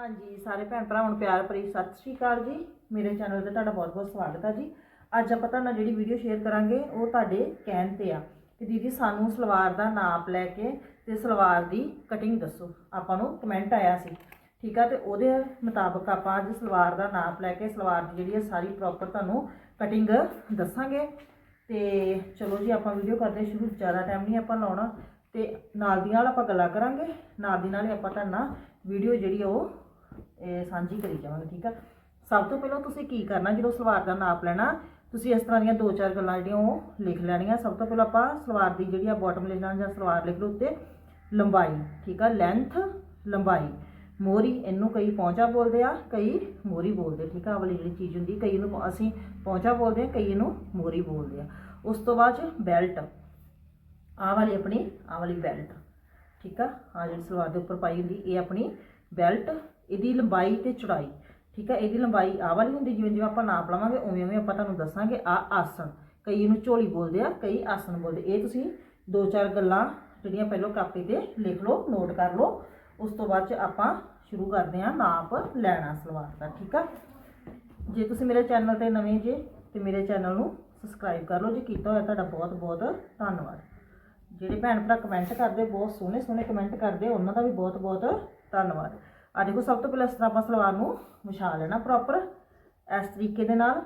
ਹਾਂਜੀ, ਸਾਰੇ ਭੈਣ ਭਰਾਵਾਂ ਨੂੰ ਪਿਆਰ ਭਰੀ ਸਤਿ ਸ਼੍ਰੀ ਅਕਾਲ ਜੀ। ਮੇਰੇ ਚੈਨਲ ਤੇ ਤੁਹਾਡਾ ਬਹੁਤ-ਬਹੁਤ ਸਵਾਗਤ ਹੈ ਜੀ। ਅੱਜ ਆਪਾਂ ਤੁਹਾਨੂੰ ਜਿਹੜੀ ਵੀਡੀਓ ਸ਼ੇਅਰ ਕਰਾਂਗੇ, ਉਹ ਤੁਹਾਡੇ ਕਹਿਣ ਤੇ ਆ। ਕਿ ਦੀਦੀ, ਸਾਨੂੰ ਸਲਵਾਰ ਦਾ ਨਾਪ ਲੈ ਕੇ ਤੇ ਸਲਵਾਰ ਦੀ ਕਟਿੰਗ ਦੱਸੋ। ਆਪਾਂ ਨੂੰ ਕਮੈਂਟ ਆਇਆ ਸੀ। ਠੀਕ ਆ, ਤੇ ਉਹਦੇ ਮੁਤਾਬਕ ਆਪਾਂ ਅੱਜ ਸਲਵਾਰ ਦਾ ਨਾਪ ਲੈ ਕੇ, ਸਲਵਾਰ ਦੀ ਜਿਹੜੀ ਹੈ ਸਾਰੀ ਪ੍ਰੋਪਰ ਤੁਹਾਨੂੰ ਕਟਿੰਗ ਦੱਸਾਂਗੇ। ਤੇ ਚਲੋ ਜੀ, ਆਪਾਂ ਵੀਡੀਓ ਕਰਦੇ ਸ਼ੁਰੂ। ਜ਼ਿਆਦਾ ਟਾਈਮ ਨਹੀਂ ਆਪਾਂ ਲਾਉਣਾ। ਤੇ ਨਾਲ ਦੀ ਨਾਲ ਆਪਾਂ ਗੱਲਾਂ ਕਰਾਂਗੇ। ਨਾਲ ਦੀ ਨਾਲ ਹੀ ਆਪਾਂ ਤੁਹਾਡੇ ਵੀਡੀਓ ਜਿਹੜੀ ਉਹ ਇਹ ਸਾਂਝੀ ਕਰੀ ਜਾਵਾਂਗੇ, ਠੀਕ ਆ? ਸਭ ਤੋਂ ਪਹਿਲਾਂ ਤੁਸੀਂ ਕੀ ਕਰਨਾ, ਜਦੋਂ ਸਲਵਾਰ ਦਾ ਨਾਪ ਲੈਣਾ, ਤੁਸੀਂ ਇਸ ਤਰ੍ਹਾਂ ਦੀਆਂ ਦੋ ਚਾਰ ਗੱਲਾਂ ਜਿਹੜੀਆਂ ਉਹ ਲਿਖ ਲੈਣੀਆਂ। ਸਭ ਤੋਂ ਪਹਿਲਾਂ ਆਪਾਂ ਸਲਵਾਰ ਦੀ ਜਿਹੜੀ ਆ ਬਾਟਮ ਲੈਣਾ ਜਾਂ ਸਲਵਾਰ ਲਿਖ ਲਓ ਉੱਤੇ, ਲੰਬਾਈ, ਠੀਕ ਆ? ਲੈਂਥ ਲੰਬਾਈ। ਮੋਰੀ ਇਹਨੂੰ ਕਈ ਪਹੁੰਚਾ ਬੋਲਦੇ ਆ, ਕਈ ਮੋਰੀ ਬੋਲਦੇ ਠੀਕ ਆ? ਵਾਲੀ ਜਿਹੜੀ ਚੀਜ਼ ਹੁੰਦੀ, ਕਈ ਇਹਨੂੰ ਅਸੀਂ ਪਹੁੰਚਾ ਬੋਲਦੇ ਆ, ਕਈ ਇਹਨੂੰ ਮੋਰੀ ਬੋਲਦੇ ਆ। ਉਸ ਤੋਂ ਬਾਅਦ ਚ ਬੈਲਟ ਆਹ ਵਾਲੀ ਆਪਣੀ, ਆਹ ਵਾਲੀ ਬੈਲਟ ਠੀਕ ਆ? ਆ ਜਿਹੜੀ ਸਲਵਾਰ ਦੇ ਉੱਪਰ ਪਾਈ ਹੁੰਦੀ, ਇਹ ਆਪਣੀ ਬੈਲਟ ਇਹਦੀ ਲੰਬਾਈ ਤੇ ਚੌੜਾਈ, ਠੀਕ ਆ ਇਹਦੀ ਲੰਬਾਈ ਆਹ ਵਾਲੀ ਹੁੰਦੀ, ਜਿਵੇਂ ਜਿਵੇਂ ਆਪਾਂ ਨਾਪ ਲਵਾਂਗੇ, ਉਵੇਂ ਉਵੇਂ ਆਪਾਂ ਤੁਹਾਨੂੰ ਦੱਸਾਂਗੇ ਆ ਆਸਣ, ਕਈ ਇਹਨੂੰ ਝੋਲੀ ਬੋਲਦੇ ਆ, ਕਈ ਆਸਣ ਬੋਲਦੇ, ਇਹ ਤੁਸੀਂ ਦੋ ਚਾਰ ਗੱਲਾਂ ਜਿਹੜੀਆਂ ਪਹਿਲਾਂ ਕਾਪੀ ਤੇ ਲਿਖ ਲਓ ਨੋਟ ਕਰ ਲਓ, ਉਸ ਤੋਂ ਬਾਅਦ ਚ ਆਪਾਂ ਸ਼ੁਰੂ ਕਰਦੇ ਹਾਂ ਨਾਪ ਲੈਣਾ ਸਲਵਾਰ ਦਾ, ਠੀਕ ਆ? ਜੇ ਤੁਸੀਂ ਮੇਰੇ ਚੈਨਲ ਤੇ ਨਵੇਂ ਜੇ, ਤੇ ਮੇਰੇ ਚੈਨਲ ਨੂੰ ਸਬਸਕ੍ਰਾਈਬ ਕਰ ਲਓ, ਜੇ ਕੀਤਾ ਹੋਇਆ ਤੁਹਾਡਾ ਬਹੁਤ ਬਹੁਤ ਧੰਨਵਾਦ। ਜਿਹੜੇ ਭੈਣ ਭਰਾ ਕਮੈਂਟ ਕਰਦੇ, ਬਹੁਤ ਸੋਹਣੇ ਸੋਹਣੇ ਕਮੈਂਟ ਕਰਦੇ, ਉਹਨਾਂ ਦਾ ਵੀ ਬਹੁਤ ਬਹੁਤ ਧੰਨਵਾਦ। ਆ ਦੇਖੋ ਸਭ ਤੋਂ ਪਹਿਲਾਂ ਇਸ ਤਰ੍ਹਾਂ ਆਪਾਂ ਸਲਵਾਰ ਨੂੰ ਵਿਛਾ ਲੈਣਾ ਪ੍ਰੋਪਰ ਇਸ ਤਰੀਕੇ ਦੇ ਨਾਲ।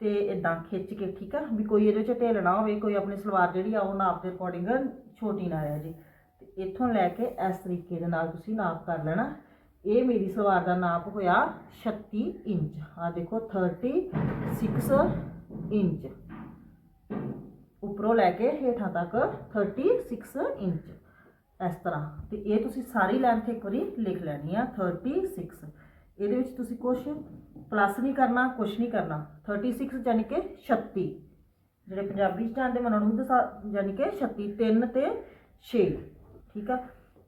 ਤੇ ਇਦਾਂ ਖਿੱਚ ਕੇ, ਠੀਕ ਆ? ਵੀ ਕੋਈ ਇਹਦੇ ਵਿੱਚ ਢਿੱਲ ਨਾ ਹੋਵੇ, ਕੋਈ ਆਪਣੀ ਸਲਵਾਰ ਜਿਹੜੀ ਆ ਉਹ ਨਾਪ ਦੇ ਅਕੋਰਡਿੰਗ ਛੋਟੀ ਨਾ ਰਹਿ ਜੇ। ਤੇ ਇੱਥੋਂ ਲੈ ਕੇ ਇਸ ਤਰੀਕੇ ਦੇ ਨਾਲ ਤੁਸੀਂ ਨਾਪ ਕਰ ਲੈਣਾ। ਇਹ ਮੇਰੀ ਸਲਵਾਰ ਦਾ ਨਾਪ ਹੋਇਆ 36 ਇੰਚ। ਆ ਦੇਖੋ 36 ਇੰਚ। ਉੱਪਰੋਂ ਲੈ ਕੇ ਹੇਠਾਂ ਤੱਕ 36 ਇੰਚ। ਇਸ ਤਰ੍ਹਾਂ। ਤੇ ਇਹ ਤੁਸੀਂ ਸਾਰੀ ਲੈਂਥ ਇੱਕ ਵਾਰੀ ਲਿਖ ਲੈਣੀ ਆ 36 ਇਹਦੇ ਵਿੱਚ ਤੁਸੀਂ ਕੁਝ ਪਲੱਸ ਨਹੀਂ ਕਰਨਾ ਕੁਝ ਨਹੀਂ ਕਰਨਾ। 36 ਯਾਨੀ ਕਿ 36 ਜਿਹੜੇ ਪੰਜਾਬੀ ਚ ਆਂਦੇ ਮਨਾਂ ਨੂੰ ਦਸਾ ਯਾਨੀ ਕਿ 36 3 ਤੇ 6 ਠੀਕ ਆ?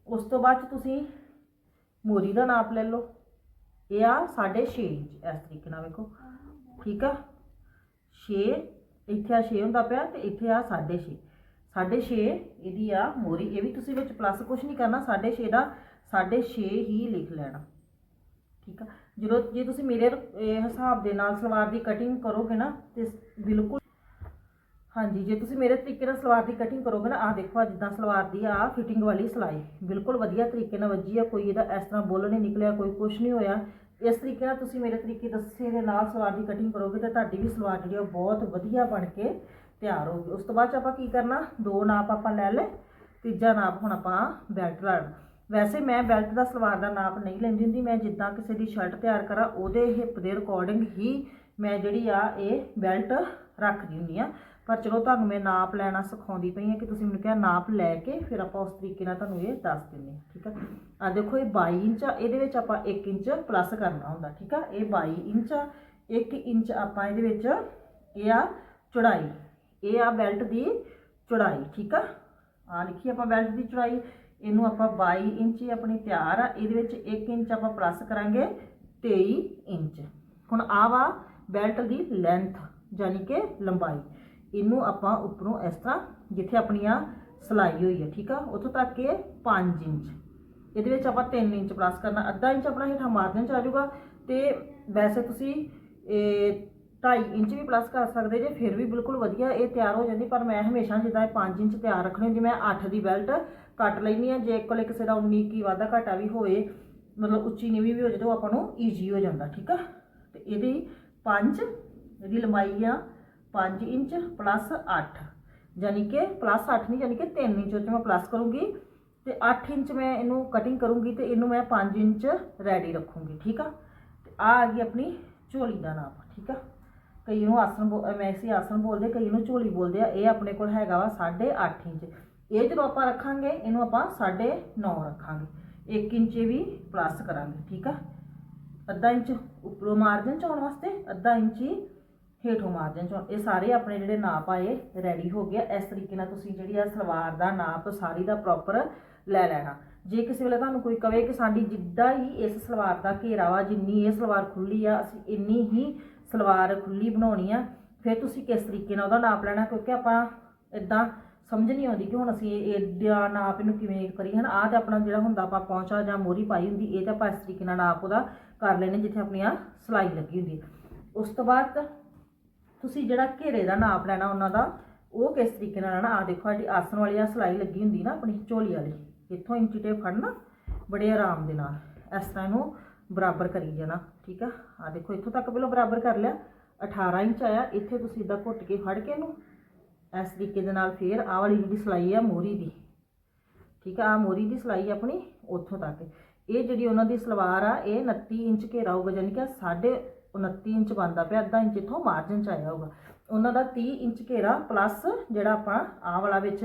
ਉਸ ਤੋਂ ਬਾਅਦ 'ਚ ਤੁਸੀਂ ਮੋਰੀ ਦਾ ਨਾਪ ਲੈ ਲਓ। ਇਹ ਆ 6.5 ਇੰਚ, ਇਸ ਤਰੀਕੇ ਨਾਲ ਵੇਖੋ। ਠੀਕ ਆ? 6 ਇੱਥੇ ਆ 6 ਹੁੰਦਾ ਪਿਆ ਤੇ ਇੱਥੇ ਆ 6.5 6.5 ਇਹਦੀ ਆ ਮੋਰੀ, ਇਹ ਵੀ ਤੁਸੀਂ ਵਿੱਚ ਪਲੱਸ ਕੁਝ ਨਹੀਂ ਕਰਨਾ 6.5 ਦਾ 6.5 ਹੀ ਲਿਖ ਲੈਣਾ। ਠੀਕ ਆ? ਜਦੋਂ, ਜੇ ਤੁਸੀਂ ਮੇਰੇ ਹਿਸਾਬ ਦੇ ਨਾਲ ਸਲਵਾਰ ਦੀ ਕਟਿੰਗ ਕਰੋਗੇ ਨਾ, ਤੇ ਬਿਲਕੁਲ ਹਾਂਜੀ, ਜੇ ਤੁਸੀਂ ਮੇਰੇ ਤਰੀਕੇ ਨਾਲ ਸਲਵਾਰ ਦੀ ਕਟਿੰਗ ਕਰੋਗੇ ਨਾ, ਆਹ ਦੇਖੋ ਜਿੱਦਾਂ ਸਲਵਾਰ ਦੀ ਆ ਫਿਟਿੰਗ ਵਾਲੀ ਸਿਲਾਈ। ਬਿਲਕੁਲ ਵਧੀਆ ਤਰੀਕੇ ਨਾਲ ਵੱਜੀ ਆ, ਕੋਈ ਇਹਦਾ ਇਸ ਤਰ੍ਹਾਂ ਬੋਲ ਨਹੀਂ ਨਿਕਲਿਆ, ਕੋਈ ਕੁਝ ਨਹੀਂ ਹੋਇਆ। ਇਸ ਤਰੀਕੇ ਨਾਲ ਤੁਸੀਂ ਮੇਰੇ ਤਰੀਕੇ ਦੱਸੇ ਦੇ ਨਾਲ ਸਲਵਾਰ ਦੀ ਕਟਿੰਗ ਕਰੋਗੇ, ਤਾਂ ਤੁਹਾਡੀ ਵੀ ਸਲਵਾਰ ਜਿਹੜੀ ਆ ਉਹ ਬਹੁਤ ਵਧੀਆ ਬਣ ਕੇ ਤਿਆਰ ਹੋ ਗਈ। ਉਸ ਤੋਂ ਬਾਅਦ 'ਚ ਆਪਾਂ ਕੀ ਕਰਨਾ? ਦੋ ਨਾਪ ਆਪਾਂ ਲੈ ਲੈ ਤੀਜਾ ਨਾਪ ਹੁਣ ਆਪਾਂ ਬੈਲਟ ਲੈਣਾ। ਵੈਸੇ ਮੈਂ ਬੈਲਟ ਦਾ ਸਲਵਾਰ ਦਾ ਨਾਪ ਨਹੀਂ ਲੈਂਦੀ ਹੁੰਦੀ, ਮੈਂ ਜਿੱਦਾਂ ਕਿਸੇ ਦੀ ਸ਼ਰਟ ਤਿਆਰ ਕਰਾਂ, ਉਹਦੇ ਹਿੱਪ ਦੇ ਅਕੋਰਡਿੰਗ ਹੀ ਮੈਂ ਜਿਹੜੀ ਆ ਇਹ ਬੈਲਟ ਰੱਖਦੀ ਹੁੰਦੀ ਆ। ਪਰ ਚਲੋ ਤੁਹਾਨੂੰ ਮੈਂ ਨਾਪ ਲੈਣਾ ਸਿਖਾਉਂਦੀ ਪਈ ਆ ਕਿ ਤੁਸੀਂ ਮੈਨੂੰ ਕਿਹਾ ਨਾਪ ਲੈ ਕੇ ਫਿਰ ਆਪਾਂ ਉਸ ਤਰੀਕੇ ਨਾਲ ਤੁਹਾਨੂੰ ਇਹ ਦੱਸ ਦਿੰਦੇ ਹਾਂ, ਠੀਕ ਆ? ਆ ਦੇਖੋ ਇਹ 22 ਇੰਚ ਆ, ਇਹਦੇ ਵਿੱਚ ਆਪਾਂ 1 ਇੰਚ ਪਲੱਸ ਕਰਨਾ ਹੁੰਦਾ, ਠੀਕ ਆ? ਇਹ 22 ਇੰਚ ਆ 1 ਇੰਚ ਆਪਾਂ ਇਹਦੇ ਵਿੱਚ ਇਹ ਆ ਚੜਾਈ। ਇਹ ਆ ਬੈਲਟ ਦੀ ਚੌੜਾਈ, ਠੀਕ ਆ? ਆ ਲਿਖੀ ਆਪਾਂ ਬੈਲਟ ਦੀ ਚੌੜਾਈ, ਇਹਨੂੰ ਆਪਾਂ 22 ਇੰਚ ਹੀ ਆਪਣੀ ਤਿਆਰ ਆ, ਇਹਦੇ ਵਿੱਚ 1 ਇੰਚ ਆਪਾਂ ਪਲੱਸ ਕਰਾਂਗੇ 23 ਇੰਚ। ਹੁਣ ਆ ਵਾ ਬੈਲਟ ਦੀ ਲੈਂਥ ਯਾਨੀ ਕਿ ਲੰਬਾਈ। ਇਹਨੂੰ ਆਪਾਂ ਉੱਪਰੋਂ ਇਸ ਤਰ੍ਹਾਂ ਜਿੱਥੇ ਆਪਣੀ ਆ ਸਲਾਈ ਹੋਈ ਹੈ ਠੀਕ ਆ? ਉੱਥੋਂ ਤੱਕ ਇਹ 5 ਇੰਚ। ਇਹਦੇ ਵਿੱਚ ਆਪਾਂ 3 ਇੰਚ ਪਲੱਸ ਕਰਨਾ, ਅੱਧਾ ਇੰਚ ਆਪਣਾ ਹੇਠਾਂ ਮਾਰਜਨ ਚ ਆ ਜਾਊਗਾ। ਤੇ ਵੈਸੇ ਤੁਸੀਂ ਇਹ 2.5 ਇੰਚ ਵੀ ਪਲੱਸ ਕਰ ਸਕਦੇ ਜੇ, ਫਿਰ ਵੀ ਬਿਲਕੁਲ ਵਧੀਆ ਇਹ ਤਿਆਰ ਹੋ ਜਾਂਦੀ, ਪਰ ਮੈਂ ਹਮੇਸ਼ਾ ਜਿੱਦਾਂ ਇਹ 5 ਇੰਚ ਤਿਆਰ ਰੱਖਣੀ ਹੁੰਦੀ, ਮੈਂ 8 ਦੀ ਬੈਲਟ ਕੱਟ ਲੈਣੀ ਆ ਜੇ ਕੋਲੇ ਕਿਸੇ ਦਾ 19 ਕੀ ਵਾਧਾ ਘਾਟਾ ਵੀ ਹੋਏ, ਮਤਲਬ ਉੱਚੀ ਨੀਵੀਂ ਵੀ ਹੋ ਜਾਵੇ ਆਪਾਂ ਨੂੰ ਈਜ਼ੀ ਹੋ ਜਾਂਦਾ, ਠੀਕ ਆ? ਤੇ ਇਹਦੀ 5 ਇਹਦੀ ਲੰਬਾਈ ਆ 5 ਇੰਚ ਪਲੱਸ 8 ਯਾਨੀ ਕਿ ਪਲੱਸ 8 ਨਹੀਂ ਯਾਨੀ ਕਿ 3 ਇੰਚ ਉੱਚ ਮੈਂ ਪਲੱਸ ਕਰੂੰਗੀ ਤੇ 8 ਇੰਚ ਮੈਂ ਇਹਨੂੰ ਕਟਿੰਗ ਕਰੂੰਗੀ ਤੇ ਇਹਨੂੰ ਮੈਂ 5 ਇੰਚ ਰੈਡੀ ਰੱਖੂੰਗੀ, ਠੀਕ ਆ? ਤੇ ਆ ਆ ਗਈ ਆਪਣੀ ਝੋਲੀ ਦਾ ਨਾਪ, ਠੀਕ ਆ? ਕਈ ਨੂੰ ਆਸਣ ਬੋ- ਅਹ ਮੈਕਸੀ ਆਸਣ ਬੋਲਦੇ, ਕਈ ਨੂੰ ਝੋਲੀ ਬੋਲਦੇ ਆ, ਇਹ ਆਪਣੇ ਕੋਲ ਹੈਗਾ ਵਾ 8.5 ਇੰਚ। ਇਹ ਜਦੋਂ ਆਪਾਂ ਰੱਖਾਂਗੇ, ਇਹਨੂੰ ਆਪਾਂ 9.5 ਰੱਖਾਂਗੇ। 1 ਇੰਚ ਵੀ ਪਲੱਸ ਕਰਾਂਗੇ, ਠੀਕ ਆ? ਅੱਧਾ ਇੰਚ ਉੱਪਰੋਂ ਮਾਰਜਨ ਚ ਆਉਣ ਵਾਸਤੇ, ਅੱਧਾ ਇੰਚ ਹੀ ਹੇਠੋਂ ਮਾਰਜਨ ਚ ਆਉਣ- ਇਹ ਸਾਰੇ ਆਪਣੇ ਜਿਹੜੇ ਨਾਪ ਆਏ ਰੈਡੀ ਹੋ ਗਿਆ ਇਸ ਤਰੀਕੇ ਨਾਲ ਤੁਸੀਂ ਜਿਹੜੀ ਆ ਸਲਵਾਰ ਦਾ ਨਾਪ ਸਾਰੀ ਦਾ ਪ੍ਰੋਪਰ ਲੈ ਲੈਣਾ। ਜੇ ਕਿਸੇ ਵੇਲੇ ਤੁਹਾਨੂੰ ਕੋਈ ਕਵੇ ਕਿ ਸਾਡੀ ਜਿੱਦਾਂ ਹੀ ਇਸ ਸਲਵਾਰ ਦਾ ਘੇਰਾ ਵਾ, ਜਿੰਨੀ ਇਹ ਸਲਵਾਰ ਖੁੱਲੀ ਆ, ਅਸੀਂ ਇੰਨੀ ਹੀ ਸਲਵਾਰ ਖੁੱਲੀ ਬਣਾਉਣੀ ਆ, ਫਿਰ ਤੁਸੀਂ ਕਿਸ ਤਰੀਕੇ ਨਾਲ ਉਹਦਾ ਨਾਪ ਲੈਣਾ? ਕਿਉਂਕਿ ਆਪਾਂ ਇਦਾਂ ਸਮਝ ਨਹੀਂ ਆਉਂਦੀ ਕਿ ਹੁਣ ਅਸੀਂ ਇਹ ਨਾਪ ਇਹਨੂੰ ਕਿਵੇਂ ਕਰੀਏ। ਹਨ, ਆਹ ਤੇ ਆਪਣਾ ਜਿਹੜਾ ਹੁੰਦਾ ਆਪਾਂ ਪਹੁੰਚਾ ਜਾਂ ਮੋਰੀ ਪਾਈ ਹੁੰਦੀ, ਇਹ ਤਾਂ ਆਪਾਂ ਇਸ ਤਰੀਕੇ ਨਾਲ ਨਾਪ ਉਹਦਾ ਕਰ ਲੈਣੇ ਜਿੱਥੇ ਆਪਣੀ ਆ ਸਲਾਈ ਲੱਗੀ ਹੁੰਦੀ ਉਸ ਤੋਂ ਬਾਅਦ ਤੁਸੀਂ ਜਿਹੜਾ ਘੇਰੇ ਦਾ ਨਾਪ ਲੈਣਾ ਉਹਨਾਂ ਦਾ, ਉਹ ਕਿਸ ਤਰੀਕੇ ਨਾਲ ਲੈਣਾ? ਆ ਦੇਖੋ ਸਾਡੀ ਆਸਣ ਵਾਲੀ ਆ ਸਲਾਈ ਲੱਗੀ ਹੁੰਦੀ ਨਾ ਆਪਣੀ ਝੋਲੀ ਵਾਲੀ, ਇੱਥੋਂ ਇੰਚੀ ਟੇਪ ਫੜਨਾ ਬੜੇ ਆਰਾਮ ਦੇ ਨਾਲ। ਇਸ ਤਰ੍ਹਾਂ ਇਹਨੂੰ ਬਰਾਬਰ ਕਰੀ ਜਾਣਾ, ਠੀਕ ਆ? ਆ ਦੇਖੋ, ਇੱਥੋਂ ਤੱਕ ਪਹਿਲਾਂ ਬਰਾਬਰ ਕਰ ਲਿਆ। 18 ਇੰਚ ਆਇਆ, ਇੱਥੇ ਤੁਸੀਂ ਇਦਾਂ ਘੁੱਟ ਕੇ ਫੜ ਕੇ ਇਹਨੂੰ, ਇਸ ਤਰੀਕੇ ਦੇ ਨਾਲ ਫੇਰ ਆਹ ਵਾਲੀ ਜਿਹੜੀ ਸਲਾਈ ਆ, ਮੋਰੀ ਦੀ, ਠੀਕ ਆ? ਆ ਮੋਰੀ ਦੀ ਸਲਾਈ ਆਪਣੀ ਉੱਥੋਂ ਤੱਕ। ਇਹ ਜਿਹੜੀ ਉਹਨਾਂ ਦੀ ਸਲਵਾਰ ਆ, ਇਹ 29 ਇੰਚ ਘੇਰਾ ਹੋਊਗਾ ਯਾਨੀ ਕਿ ਸਾਢੇ 29 ਇੰਚ ਬਣਦਾ ਪਿਆ, ਅੱਧਾ ਇੰਚ ਇੱਥੋਂ ਮਾਰਜਨ ਚ ਆਇਆ ਹੋਊਗਾ। ਉਹਨਾਂ ਦਾ 30 ਇੰਚ ਘੇਰਾ ਪਲੱਸ ਜਿਹੜਾ ਆਪਾਂ ਆਹ ਵਾਲਾ ਵਿੱਚ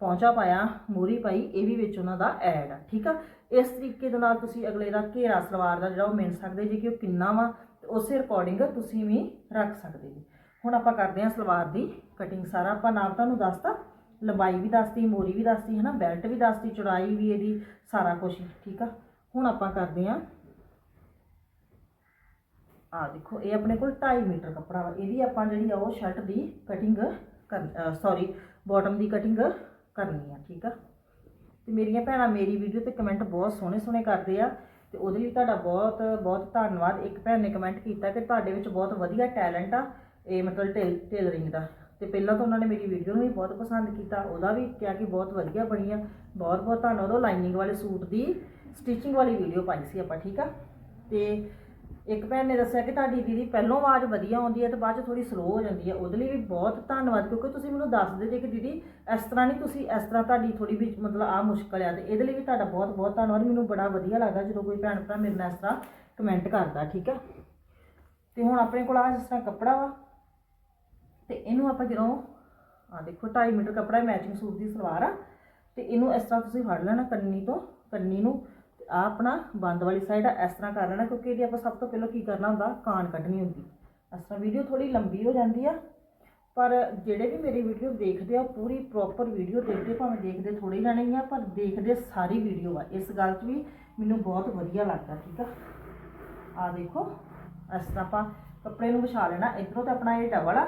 ਪਹੁੰਚਾ ਪਾਇਆ, ਮੋਰੀ ਪਾਈ, ਇਹ ਵੀ ਵਿੱਚ ਉਹਨਾਂ ਦਾ ਐਡ ਆ, ਠੀਕ ਆ? ਇਸ ਤਰੀਕੇ ਦੇ ਨਾਲ ਤੁਸੀਂ ਅਗਲੇ ਦਾ ਘੇਰਾ ਸਲਵਾਰ ਦਾ ਜਿਹੜਾ ਉਹ ਮਿਣ ਸਕਦੇ ਜੀ ਕਿ ਉਹ ਕਿੰਨਾ ਵਾ, ਤੇ ਉਸੇ ਅਕੋਰਡਿੰਗ ਤੁਸੀਂ ਵੀ ਰੱਖ ਸਕਦੇ ਜੀ। ਹੁਣ ਆਪਾਂ ਕਰਦੇ ਹਾਂ ਸਲਵਾਰ ਦੀ ਕਟਿੰਗ ਸਾਰਾ। ਆਪਾਂ ਨਾਪ ਤੁਹਾਨੂੰ ਦੱਸਤਾ, ਲੰਬਾਈ ਵੀ ਦੱਸਤੀ, ਮੋਰੀ ਵੀ ਦੱਸਤੀ ਹੈ ਨਾ ਬੈਲਟ ਵੀ ਦੱਸਤੀ, ਚੌੜਾਈ ਵੀ ਇਹਦੀ, ਸਾਰਾ ਕੁਝ ਠੀਕ ਆ? ਹੁਣ ਆਪਾਂ ਕਰਦੇ ਹਾਂ ਆ ਦੇਖੋ, ਇਹ ਆਪਣੇ ਕੋਲ 2.5 ਮੀਟਰ ਕੱਪੜਾ ਵਾ। ਇਹਦੀ ਆਪਾਂ ਜਿਹੜੀ ਆ ਉਹ ਸ਼ਰਟ ਦੀ ਕਟਿੰਗ ਕਰ ਸੌਰੀ ਬਾਟਮ ਦੀ ਕਟਿੰਗ ਕਰਨੀ ਆ, ਠੀਕ ਆ? ਤੇ ਮੇਰੀਆਂ ਭੈਣਾਂ ਮੇਰੀ ਵੀਡੀਓ ਤੇ ਕਮੈਂਟ ਬਹੁਤ ਸੋਹਣੇ ਸੋਹਣੇ ਕਰਦੇ ਆ ਤੇ ਉਹਦੇ ਲਈ ਤੁਹਾਡਾ ਬਹੁਤ ਬਹੁਤ ਧੰਨਵਾਦ। ਇੱਕ ਭੈਣ ਨੇ ਕਮੈਂਟ ਕੀਤਾ ਕਿ ਤੁਹਾਡੇ ਵਿੱਚ ਬਹੁਤ ਵਧੀਆ ਟੈਲੈਂਟ ਆ, ਇਹ ਮਤਲਬ ਟੇਲ ਟੇਲਰਿੰਗ ਦਾ। ਤੇ ਪਹਿਲਾਂ ਤਾਂ ਉਹਨਾਂ ਨੇ ਮੇਰੀ ਵੀਡੀਓ ਨੂੰ ਵੀ ਬਹੁਤ ਪਸੰਦ ਕੀਤਾ, ਉਹਦਾ ਵੀ ਕਿਹਾ ਕਿ ਬਹੁਤ ਵਧੀਆ ਬਣੀ ਆ। ਬਹੁਤ ਬਹੁਤ ਧੰਨਵਾਦ। ਉਹ ਲਾਈਨਿੰਗ ਵਾਲੇ ਸੂਟ ਦੀ ਸਟਿਚਿੰਗ ਵਾਲੀ ਵੀਡੀਓ ਪਾਈ ਸੀ ਆਪਾਂ, ਠੀਕ ਆ? ਤੇ ਇੱਕ ਭੈਣ ਨੇ ਦੱਸਿਆ ਕਿ ਤੁਹਾਡੀ ਦੀਦੀ ਪਹਿਲੋਂ ਆਵਾਜ਼ ਵਧੀਆ ਆਉਂਦੀ ਹੈ ਤੇ ਬਾਅਦ ਚ ਥੋੜੀ ਸਲੋ ਹੋ ਜਾਂਦੀ ਹੈ। ਉਹਦੇ ਲਈ ਵੀ ਬਹੁਤ ਧੰਨਵਾਦ, ਕਿਉਂਕਿ ਤੁਸੀਂ ਮੈਨੂੰ ਦੱਸਦੇ ਜੇ ਕਿ ਦੀਦੀ ਇਸ ਤਰ੍ਹਾਂ ਨਹੀਂ ਤੁਸੀਂ ਇਸ ਤਰ੍ਹਾਂ ਤੁਹਾਡੀ ਥੋੜੀ ਵੀ ਮਤਲਬ ਆ ਮੁਸ਼ਕਲ ਆ ਤੇ ਇਹਦੇ ਲਈ ਵੀ ਤੁਹਾਡਾ ਬਹੁਤ ਬਹੁਤ ਧੰਨਵਾਦ। ਮੈਨੂੰ ਬੜਾ ਵਧੀਆ ਲੱਗਦਾ ਜਦੋਂ ਕੋਈ ਭੈਣ ਭਰਾ ਮੇਰੇ ਨਾਲ ਇਸ ਤਰ੍ਹਾਂ ਕਮੈਂਟ ਕਰਦਾ, ਠੀਕ ਹੈ ਤੇ ਹੁਣ ਆਪਣੇ ਕੋਲ ਆ ਜਿਸ ਤਰ੍ਹਾਂ ਕੱਪੜਾ ਵਾ ਤੇ ਇਹਨੂੰ ਆਪਾਂ ਜਦੋਂ ਆ ਦੇਖੋ 2.5 ਮੀਟਰ ਕੱਪੜਾ ਮੈਚਿੰਗ ਸੂਟ ਦੀ ਸਲਵਾਰ ਆ ਤੇ ਇਹਨੂੰ ਇਸ ਤਰ੍ਹਾਂ ਤੁਸੀਂ ਫੜ ਲੈਣਾ ਕੰਨੀ ਤੋਂ, ਕੰਨੀ ਨੂੰ। ਆ ਆਪਣਾ ਬੰਦ ਵਾਲੀ ਸਾਈਡ ਆ, ਇਸ ਤਰ੍ਹਾਂ ਕਰ ਲੈਣਾ, ਕਿਉਂਕਿ ਇਹਦੀ ਆਪਾਂ ਸਭ ਤੋਂ ਪਹਿਲਾਂ ਕੀ ਕਰਨਾ ਹੁੰਦਾ, ਕਾਨ ਕੱਢਣੀ ਹੁੰਦੀ। ਇਸ ਤਰ੍ਹਾਂ ਵੀਡੀਓ ਥੋੜੀ ਲੰਬੀ ਹੋ ਜਾਂਦੀ ਆ, ਪਰ ਜਿਹੜੇ ਵੀ ਮੇਰੀ ਵੀਡੀਓ ਦੇਖਦੇ ਆ, ਉਹ ਪੂਰੀ ਪ੍ਰੋਪਰ ਵੀਡੀਓ ਦੇਖਦੇ ਭਾਵੇਂ ਦੇਖਦੇ ਥੋੜੇ ਜਾਣੇ ਹੀ ਆ, ਪਰ ਦੇਖਦੇ ਸਾਰੀ ਵੀਡੀਓ ਆ। ਇਸ ਗੱਲ 'ਚ ਵੀ ਮੈਨੂੰ ਬਹੁਤ ਵਧੀਆ ਲੱਗਦਾ, ਠੀਕ ਆ? ਆ ਦੇਖੋ, ਇਸ ਤਰ੍ਹਾਂ ਆਪਾਂ ਕੱਪੜੇ ਨੂੰ ਵਿਛਾ ਲੈਣਾ, ਇਧਰੋਂ ਤਾਂ ਆਪਣਾ ਇਹ ਡਬਲ ਆ,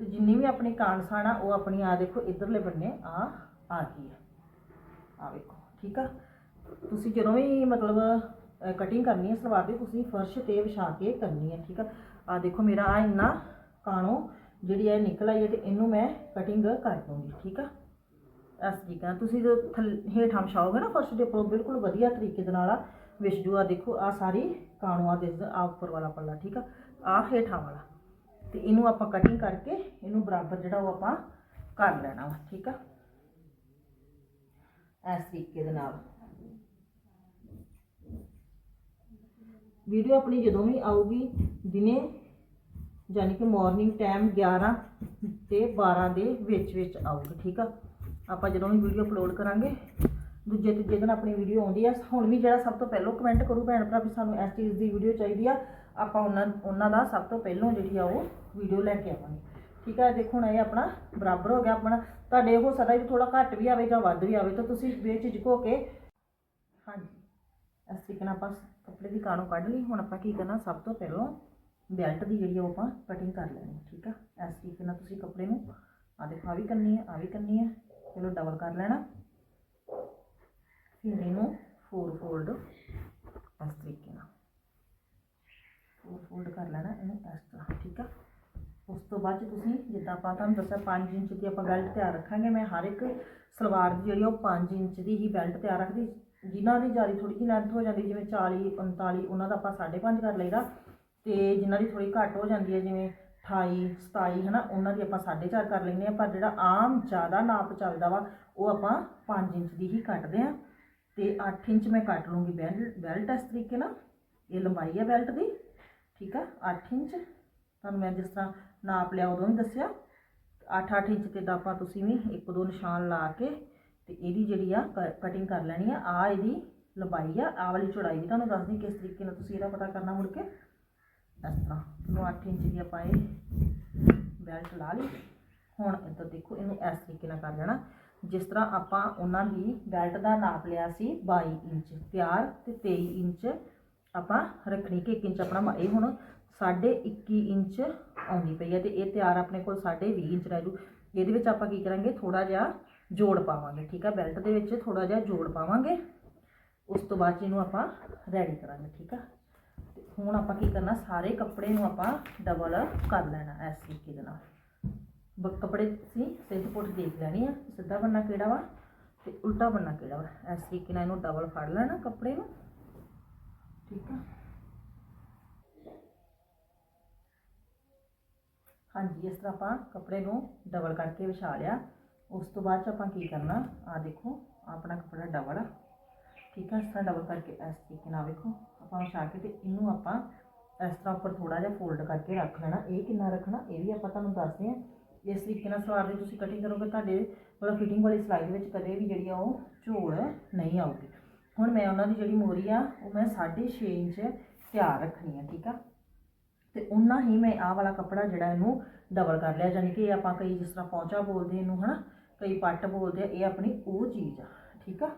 ਤੇ ਜਿੰਨੀ ਵੀ ਆਪਣੀ ਕਾਨਸਾਨ ਆ, ਉਹ ਆਪਣੀ ਆ ਦੇਖੋ, ਇਧਰਲੇ ਬੰਨੇ ਆ ਆ ਗਈ ਆ। ਆ ਵੇਖੋ, ਠੀਕ ਆ? ਤੁਸੀਂ ਜਦੋਂ ਵੀ ਮਤਲਬ ਕਟਿੰਗ ਕਰਨੀ ਹੈ ਸਲਵਾਰ ਦੀ, ਤੁਸੀਂ ਫਰਸ਼ ਤੇ ਵਿਛਾ ਕੇ ਕਰਨੀ ਹੈ, ਠੀਕ ਆ? ਆ ਦੇਖੋ ਮੇਰਾ ਆ ਇੰਨਾ ਕਾਣੋ, ਜਿਹੜੀ ਇਹ ਨਿਕਲ ਆਈ ਹੈ ਤੇ ਇਹਨੂੰ ਮੈਂ ਕਟਿੰਗ ਕਰ ਦੂੰਗੀ ਠੀਕ ਆ? ਇਸ ਤਰੀਕੇ ਨਾਲ ਤੁਸੀਂ ਜੋ ਥੱਲ- ਹੇਠਾਂ ਵਿਛਾਓਗੇ ਨਾ ਫਰਸ਼ ਦੇ ਉੱਪਰ, ਬਿਲਕੁਲ ਵਧੀਆ ਤਰੀਕੇ ਦੇ ਨਾਲ ਆ ਵਿਛ ਜੂ ਆ ਦੇਖੋ ਆ ਸਾਰੀ ਕਾਣੋ ਆ ਦਿਸਦਾ ਆ ਉੱਪਰ ਵਾਲਾ ਪੱਲਾ, ਠੀਕ ਆ? ਆ ਹੇਠਾਂ ਵਾਲਾ। ਤੇ ਇਹਨੂੰ ਆਪਾਂ ਕਟਿੰਗ ਕਰਕੇ ਇਹਨੂੰ ਬਰਾਬਰ ਜਿਹੜਾ ਉਹ ਆਪਾਂ ਕਰ ਲੈਣਾ ਵਾ, ਠੀਕ ਆ? ਇਸ ਤਰੀਕੇ ਦੇ ਨਾਲ। ਵੀਡੀਓ ਆਪਣੀ ਜਦੋਂ ਵੀ ਆਊਗੀ, ਦਿਨੇ ਯਾਨੀ ਕਿ ਮਾਰਨਿੰਗ ਟਾਈਮ 11 ਤੇ 12 ਦੇ ਵਿੱਚ ਵਿੱਚ ਆਊਗੀ, ਠੀਕ ਆ? ਆਪਾਂ ਜਦੋਂ ਵੀ ਵੀਡੀਓ ਅਪਲੋਡ ਕਰਾਂਗੇ, ਦੂਜੇ ਤੀਜੇ ਦਿਨ ਆਪਣੀ ਵੀਡੀਓ ਆਉਂਦੀ ਆ। ਹੁਣ ਵੀ ਜਿਹੜਾ ਸਭ ਤੋਂ ਪਹਿਲਾਂ ਕਮੈਂਟ ਕਰੂ ਭੈਣ ਭਰਾ ਵੀ ਸਾਨੂੰ ਇਸ ਚੀਜ਼ ਦੀ ਵੀਡੀਓ ਚਾਹੀਦੀ ਆ। ਆਪਾਂ ਉਹਨਾਂ ਉਹਨਾਂ ਦਾ ਸਭ ਤੋਂ ਪਹਿਲਾਂ ਜਿਹੜੀ ਆ ਉਹ ਵੀਡੀਓ ਲੈ ਕੇ ਆਵਾਂਗੇ। ਠੀਕ ਆ? ਦੇਖੋ ਹੁਣ ਇਹ ਆਪਣਾ ਬਰਾਬਰ ਹੋ ਗਿਆ ਆਪਣਾ। ਤੁਹਾਡੇ ਹੋ ਸਕਦਾ ਵੀ ਥੋੜਾ ਘੱਟ ਵੀ ਆਵੇ ਜਾਂ ਵੱਧ ਵੀ ਆਵੇ, ਤਾਂ ਤੁਸੀਂ ਬੇਝਿਜਕ ਹੋ ਕੇ ਹਾਂਜੀ। ਇਸ ਤਰੀਕੇ ਨਾਲ ਆਪਾਂ ਕੱਪੜੇ ਦੀ ਕਾਣੋ ਕੱਢ ਲਈ ਹੁਣ ਆਪਾਂ ਕੀ ਕਰਨਾ, ਸਭ ਤੋਂ ਪਹਿਲਾਂ ਬੈਲਟ ਦੀ ਜਿਹੜੀ ਉਹ ਆਪਾਂ ਕਟਿੰਗ ਕਰ ਲੈਣੀ ਠੀਕ ਆ? ਇਸ ਤਰੀਕੇ ਨਾਲ ਤੁਸੀਂ ਕੱਪੜੇ ਨੂੰ ਆ ਦੇਖੋ ਆ ਵੀ ਕਰਨੀ ਹੈ ਆ ਵੀ ਕਰਨੀ ਹੈ ਚਲੋ ਡਬਲ ਕਰ ਲੈਣਾ। ਫਿਰ ਇਹਨੂੰ ਫੋਰ ਫੋਲਡ ਇਸ ਤਰੀਕੇ ਨਾਲ। ਫੋਰ ਫੋਲਡ ਕਰ ਲੈਣਾ ਇਹਨੂੰ ਇਸ ਤਰ੍ਹਾਂ, ਠੀਕ ਆ? ਉਸ ਤੋਂ ਬਾਅਦ 'ਚ ਤੁਸੀਂ, ਜਿੱਦਾਂ ਆਪਾਂ ਤੁਹਾਨੂੰ ਦੱਸਿਆ 5 ਇੰਚ ਦੀ ਆਪਾਂ ਬੈਲਟ ਤਿਆਰ ਰੱਖਾਂਗੇ, ਮੈਂ ਹਰ ਇੱਕ ਸਲਵਾਰ ਦੀ ਜਿਹੜੀ ਉਹ 5 ਇੰਚ ਦੀ ਹੀ ਬੈਲਟ ਤਿਆਰ ਰੱਖਦੀ। ਜਿਨ੍ਹਾਂ ਦੀ ਜਾਰੀ ਥੋੜੀ ਜਿਹੀ ਲੈਂਥ ਹੋ ਜਾਂਦੀ, ਜਿਵੇਂ 40 45 ਉਹਨਾਂ ਦਾ ਆਪਾਂ 5.5 ਕਰ ਲਈਦਾ। ਤੇ ਜਿਨ੍ਹਾਂ ਦੀ ਥੋੜੀ ਘੱਟ ਹੋ ਜਾਂਦੀ ਹੈ, ਜਿਵੇਂ 28 27 ਹਨਾ, ਉਹਨਾਂ ਦੀ ਆਪਾਂ 4.5 ਕਰ ਲੈਂਦੇ ਆ ਪਰ ਜਿਹੜਾ ਆਮ ਜ਼ਿਆਦਾ ਨਾਪ ਚੱਲਦਾ ਵਾ, ਉਹ ਆਪਾਂ 5 ਇੰਚ ਦੀ ਹੀ ਕੱਟਦੇ ਆ ਤੇ 8 ਇੰਚ ਮੈਂ ਕੱਟ ਲੂੰਗੀ ਬੈਲਟ ਬੈਲਟ ਇਸ ਤਰੀਕੇ ਨਾਲ। ਇਹ ਲੰਬਾਈ ਹੈ ਬੈਲਟ ਦੀ, ਠੀਕ ਆ? 8 ਇੰਚ। ਤੁਹਾਨੂੰ ਮੈਂ ਜਿਸ ਤਰ੍ਹਾਂ ਨਾਪ ਲਿਆ, ਉਦੋਂ ਵੀ ਦੱਸਿਆ। 8-8 ਇੰਚ ਤੇ ਦਾ ਆਪਾਂ ਤੁਸੀਂ ਵੀ ਇੱਕ ਦੋ ਨਿਸ਼ਾਨ ਲਾ ਕੇ ਤੇ ਇਹਦੀ ਜਿਹੜੀ ਆ ਕਟਿੰਗ ਕਰ ਲੈਣੀ ਆ ਆ ਇਹਦੀ ਲੰਬਾਈ ਆ ਆ ਵਾਲੀ ਚੌੜਾਈ ਵੀ ਤੁਹਾਨੂੰ ਦੱਸਦੀ ਕਿਸ ਤਰੀਕੇ ਨਾਲ ਤੁਸੀਂ ਇਹਦਾ ਪਤਾ ਕਰਨਾ ਮੁੜ ਕੇ। ਇਸ ਤਰ੍ਹਾਂ ਨੂੰ 8 ਇੰਚ ਦੀ ਆਪਾਂ ਇਹ ਬੈਲਟ ਲਾ ਲਈ। ਹੁਣ ਇੱਧਰ ਦੇਖੋ, ਇਹਨੂੰ ਇਸ ਤਰੀਕੇ ਨਾਲ ਕਰ ਲੈਣਾ। ਜਿਸ ਤਰ੍ਹਾਂ ਆਪਾਂ ਉਹਨਾਂ ਦੀ ਬੈਲਟ ਦਾ ਨਾਪ ਲਿਆ ਸੀ 22 ਇੰਚ, ਤਿਆਰ ਤੇ 23 ਇੰਚ ਆਪਾਂ ਰੱਖਣੀ ਕਿ 1 ਇੰਚ ਆਪਣਾ ਇਹ ਹੁਣ ਸਾਢੇ 21 ਇੰਚ ਆਉਂਦੀ ਪਈ ਹੈ ਤੇ ਇਹ ਤਿਆਰ ਆਪਣੇ ਕੋਲ ਸਾਢੇ 20 ਇੰਚ ਰਹਿ ਜੂ। ਇਹਦੇ ਵਿੱਚ ਆਪਾਂ ਕੀ ਕਰਾਂਗੇ ਥੋੜਾ ਜਿਹਾ ਜੋੜ ਪਾਵਾਂਗੇ, ਠੀਕ ਆ? ਬੈਲਟ ਦੇ ਵਿੱਚ ਥੋੜਾ ਜਿਹਾ ਜੋੜ ਪਾਵਾਂਗੇ। ਉਸ ਤੋਂ ਬਾਅਦ 'ਚ ਇਹਨੂੰ ਆਪਾਂ ਰੈਡੀ ਕਰਾਂਗੇ, ਠੀਕ ਆ? ਤੇ ਹੁਣ ਆਪਾਂ ਕੀ ਕਰਨਾ, ਸਾਰੇ ਕੱਪੜੇ ਨੂੰ ਆਪਾਂ ਡਬਲ ਕਰ ਲੈਣਾ ਇਸ ਤਰੀਕੇ ਦੇ ਨਾਲ। ਬ- ਕੱਪੜੇ ਤੁਸੀਂ ਸਿੱਧ ਪੁੱਟ ਦੇਖ ਲੈਣੀ ਆ, ਸਿੱਧਾ ਬੰਨਾ ਕਿਹੜਾ ਵਾ ਤੇ ਉਲਟਾ ਬੰਨਾ ਕਿਹੜਾ ਵਾ। ਇਸ ਤਰੀਕੇ ਨਾਲ ਇਹਨੂੰ ਡਬਲ ਫੜ ਲੈਣਾ ਕੱਪੜੇ ਨੂੰ, ਠੀਕ ਆ? ਹਾਂਜੀ, ਇਸ ਤਰ੍ਹਾਂ ਆਪਾਂ ਕੱਪੜੇ ਨੂੰ ਡਬਲ ਕਰਕੇ ਵਿਛਾ ਲਿਆ। ਉਸ ਤੋਂ ਬਾਅਦ ਚ ਆਪਾਂ ਕੀ ਕਰਨਾ ਆ ਦੇਖੋ, ਆਪਣਾ ਕੱਪੜਾ ਡਬਲ ਆ। ਠੀਕ ਹੈ ਇਸ ਤਰ੍ਹਾਂ ਡਬਲ ਕਰਕੇ ਇਸ ਤਰੀਕੇ ਨਾਲ ਵੇਖੋ। ਆਪਾਂ ਵਿਛਾ ਕੇ ਤੇ ਇਹਨੂੰ ਆਪਾਂ ਇਸ ਤਰ੍ਹਾਂ ਉੱਪਰ ਥੋੜਾ ਜਿਹਾ ਫੋਲਡ ਕਰਕੇ ਰੱਖ ਲੈਣਾ। ਇਹ ਕਿੰਨਾ ਰੱਖਣਾ, ਇਹ ਵੀ ਆਪਾਂ ਤੁਹਾਨੂੰ ਦੱਸਦੇ ਹਾਂ। ਇਸ ਤਰੀਕੇ ਨਾਲ ਸਲਵਾਰ ਦੀ ਤੁਸੀਂ ਕਟਿੰਗ ਕਰੋਗੇ, ਤੁਹਾਡੇ ਮਤਲਬ ਫਿਟਿੰਗ ਵਾਲੀ ਸਿਲਾਈ ਦੇ ਵਿੱਚ ਕਦੇ ਵੀ ਜਿਹੜੀ ਆ ਉਹ ਝੋਲ ਨਹੀਂ ਆਊਗੀ। ਹੁਣ ਮੈਂ ਉਹਨਾਂ ਦੀ ਜਿਹੜੀ ਮੋਰੀ ਆ, ਉਹ ਮੈਂ 6.5 ਇੰਚ ਤਿਆਰ ਰੱਖਣੀ ਆ, ਠੀਕ ਆ? ਤੇ ਉਹਨਾਂ ਹੀ ਮੈਂ ਆਹ ਵਾਲਾ ਕੱਪੜਾ ਜਿਹੜਾ ਇਹਨੂੰ ਡਬਲ ਕਰ ਲਿਆ ਯਾਨੀ ਕਿ ਆਪਾਂ ਕਈ ਜਿਸ ਤਰ੍ਹਾਂ ਪੌਂਚਾ ਬੋਲਦੇ ਇਹਨੂੰ, ਹਨਾ? ਕਈ ਪੱਟ ਬੋਲਦੇ ਆ, ਇਹ ਆਪਣੀ ਉਹ ਚੀਜ਼ ਆ, ਠੀਕ ਆ?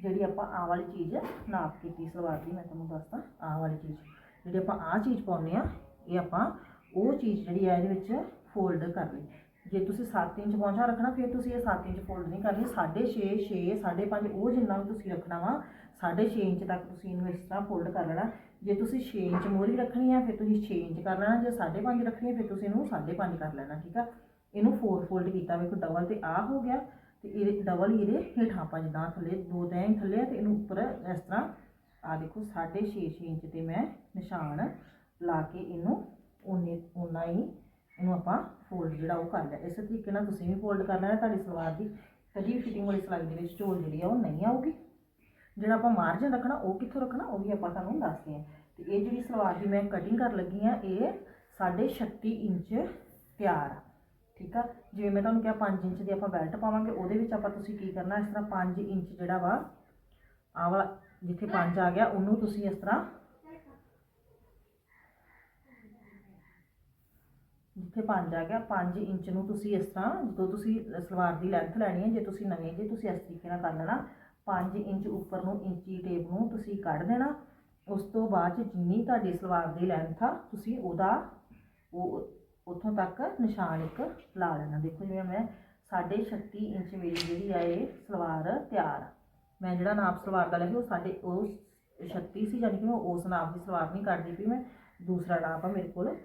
ਜਿਹੜੀ ਆਪਾਂ ਆਹ ਵਾਲੀ ਚੀਜ਼ ਨਾਪ ਕੀਤੀ ਸਲਵਾਰ ਦੀ, ਮੈਂ ਤੁਹਾਨੂੰ ਦੱਸਦਾ, ਆਹ ਵਾਲੀ ਚੀਜ਼। ਜਿਹੜੀ ਆਪਾਂ ਆਹ ਚੀਜ਼ ਪਾਉਂਦੇ ਆ, ਇਹ ਆਪਾਂ ਉਹ ਚੀਜ਼ ਜਿਹੜੀ ਆ, ਇਹਦੇ ਵਿੱਚ ਫੋਲਡ ਕਰ ਲਈ ਜੇ ਤੁਸੀਂ 7 ਇੰਚ ਪੌਂਚਾ ਰੱਖਣਾ, ਫਿਰ ਤੁਸੀਂ ਇਹ 7 ਇੰਚ ਫੋਲਡ ਨਹੀਂ ਕਰਨੀ। 6.5 6 5.5 ਉਹ ਜਿੰਨਾ ਵੀ ਤੁਸੀਂ ਰੱਖਣਾ ਵਾ 6.5 ਇੰਚ ਤੱਕ ਤੁਸੀਂ ਇਹਨੂੰ ਇਸ ਤਰ੍ਹਾਂ ਫੋਲਡ ਕਰ ਲੈਣਾ। ਜੇ ਤੁਸੀਂ 6 ਇੰਚ ਮੋਰੀ ਰੱਖਣੀ ਆ, ਫਿਰ ਤੁਸੀਂ 6 ਇੰਚ ਕਰ ਲੈਣਾ। ਜੇ 5.5 ਰੱਖਣੀ ਆ, ਫਿਰ ਤੁਸੀਂ ਇਹਨੂੰ 5.5 ਕਰ ਲੈਣਾ, ਠੀਕ ਆ? ਇਹਨੂੰ ਫੋਰ ਫੋਲਡ ਕੀਤਾ ਵੇਖੋ ਡਬਲ ਤੇ ਆ ਹੋ ਗਿਆ ਤੇ ਇਹ ਡਬਲ ਇਹਦੇ ਹੇਠਾਂ ਆਪਾਂ ਜਿੱਦਾਂ ਥੱਲੇ, ਦੋ ਤੈਂ ਥੱਲੇ ਆ ਤੇ ਇਹਨੂੰ ਉੱਪਰ ਇਸ ਤਰ੍ਹਾਂ ਆ ਦੇਖੋ 6.5 ਇੰਚ ਤੇ ਮੈਂ ਨਿਸ਼ਾਨ ਲਾ ਕੇ ਇਹਨੂੰ ਉਨੇ ਉਨਾ ਹੀ ਇਹਨੂੰ ਆਪਾਂ ਫੋਲਡ ਜਿਹੜਾ ਉਹ ਕਰ ਲਿਆ। ਇਸੇ ਤਰੀਕੇ ਨਾਲ ਤੁਸੀਂ ਵੀ ਫੋਲਡ ਕਰਨਾ ਹੈ ਤੁਹਾਡੀ ਸਲਵਾਰ ਦੀ। ਕਦੀ ਫਿਟਿੰਗ ਵਾਲੀ ਸਲਾਈ ਦੇ ਵਿੱਚ ਝੋਲ ਜਿਹੜੀ ਆ ਉਹ ਨਹੀਂ ਆਊਗੀ। ਜਿਹੜਾ ਆਪਾਂ ਮਾਰਜਨ ਰੱਖਣਾ, ਉਹ ਕਿੱਥੋਂ ਰੱਖਣਾ, ਉਹ ਵੀ ਆਪਾਂ ਤੁਹਾਨੂੰ ਦੱਸਦੇ ਹਾਂ। ਤੇ ਇਹ ਜਿਹੜੀ ਸਲਵਾਰ ਦੀ ਮੈਂ ਕਟਿੰਗ ਕਰ ਲੱਗੀ ਆ ਇਹ 36 ਇੰਚ ਤਿਆਰ ਆ। ਠੀਕ ਆ? ਜਿਵੇਂ ਮੈਂ ਤੁਹਾਨੂੰ ਕਿਹਾ 5 ਇੰਚ ਦੀ ਆਪਾਂ ਬੈਲਟ ਪਾਵਾਂਗੇ, ਉਹਦੇ ਵਿੱਚ ਆਪਾਂ ਤੁਸੀਂ ਕੀ ਕਰਨਾ, ਇਸ ਤਰ੍ਹਾਂ 5 ਇੰਚ ਜਿਹੜਾ ਵਾ, ਆਹ ਵਾਲਾ ਜਿੱਥੇ 5 ਆ ਗਿਆ, ਉਹਨੂੰ ਤੁਸੀਂ ਇਸ ਤਰ੍ਹਾਂ ਜਿੱਥੇ 5 ਆ ਗਿਆ 5 ਇੰਚ ਨੂੰ ਤੁਸੀਂ ਇਸ ਤਰ੍ਹਾਂ, ਜਦੋਂ ਤੁਸੀਂ ਸਲਵਾਰ ਦੀ ਲੈਂਥ ਲੈਣੀ ਹੈ, ਜੇ ਤੁਸੀਂ ਨਵੇਂ, ਜੇ ਤੁਸੀਂ ਇਸ ਤਰੀਕੇ ਨਾਲ ਕਰ ਲੈਣਾ 5 ਇੰਚ ਉੱਪਰ ਨੂੰ ਇੰਚੀ ਟੇਪ ਨੂੰ ਤੁਸੀਂ ਕੱਢ ਦੇਣਾ, ਉਸ ਤੋਂ ਬਾਅਦ 'ਚ ਜਿੰਨੀ ਤੁਹਾਡੀ ਸਲਵਾਰ ਦੀ ਲੈਂਥ ਆ, ਤੁਸੀਂ ਉਹਦਾ, ਉਹ ਉੱਥੋਂ ਤੱਕ ਨਿਸ਼ਾਨ ਇੱਕ ਲਾ ਲੈਣਾ। ਦੇਖੋ ਜਿਵੇਂ ਮੈਂ 36 ਇੰਚ ਮੇਰੀ ਜਿਹੜੀ ਆ ਇਹ ਸਲਵਾਰ ਤਿਆਰ ਮੈਂ ਜਿਹੜਾ ਨਾਪ ਸਲਵਾਰ ਦਾ ਲਿਆ ਸੀ ਉਹ ਸਾਡੇ ਉਹ 36 ਸੀ, ਯਾਨੀ ਕਿ ਮੈਂ ਉਸ ਨਾਪ ਦੀ ਸਲਵਾਰ ਨਹੀਂ ਕੱਢਦੀ ਪਈ। ਮੈਂ ਦੂਸਰਾ ਨਾਪ ਆ ਮੇਰੇ ਕੋਲ।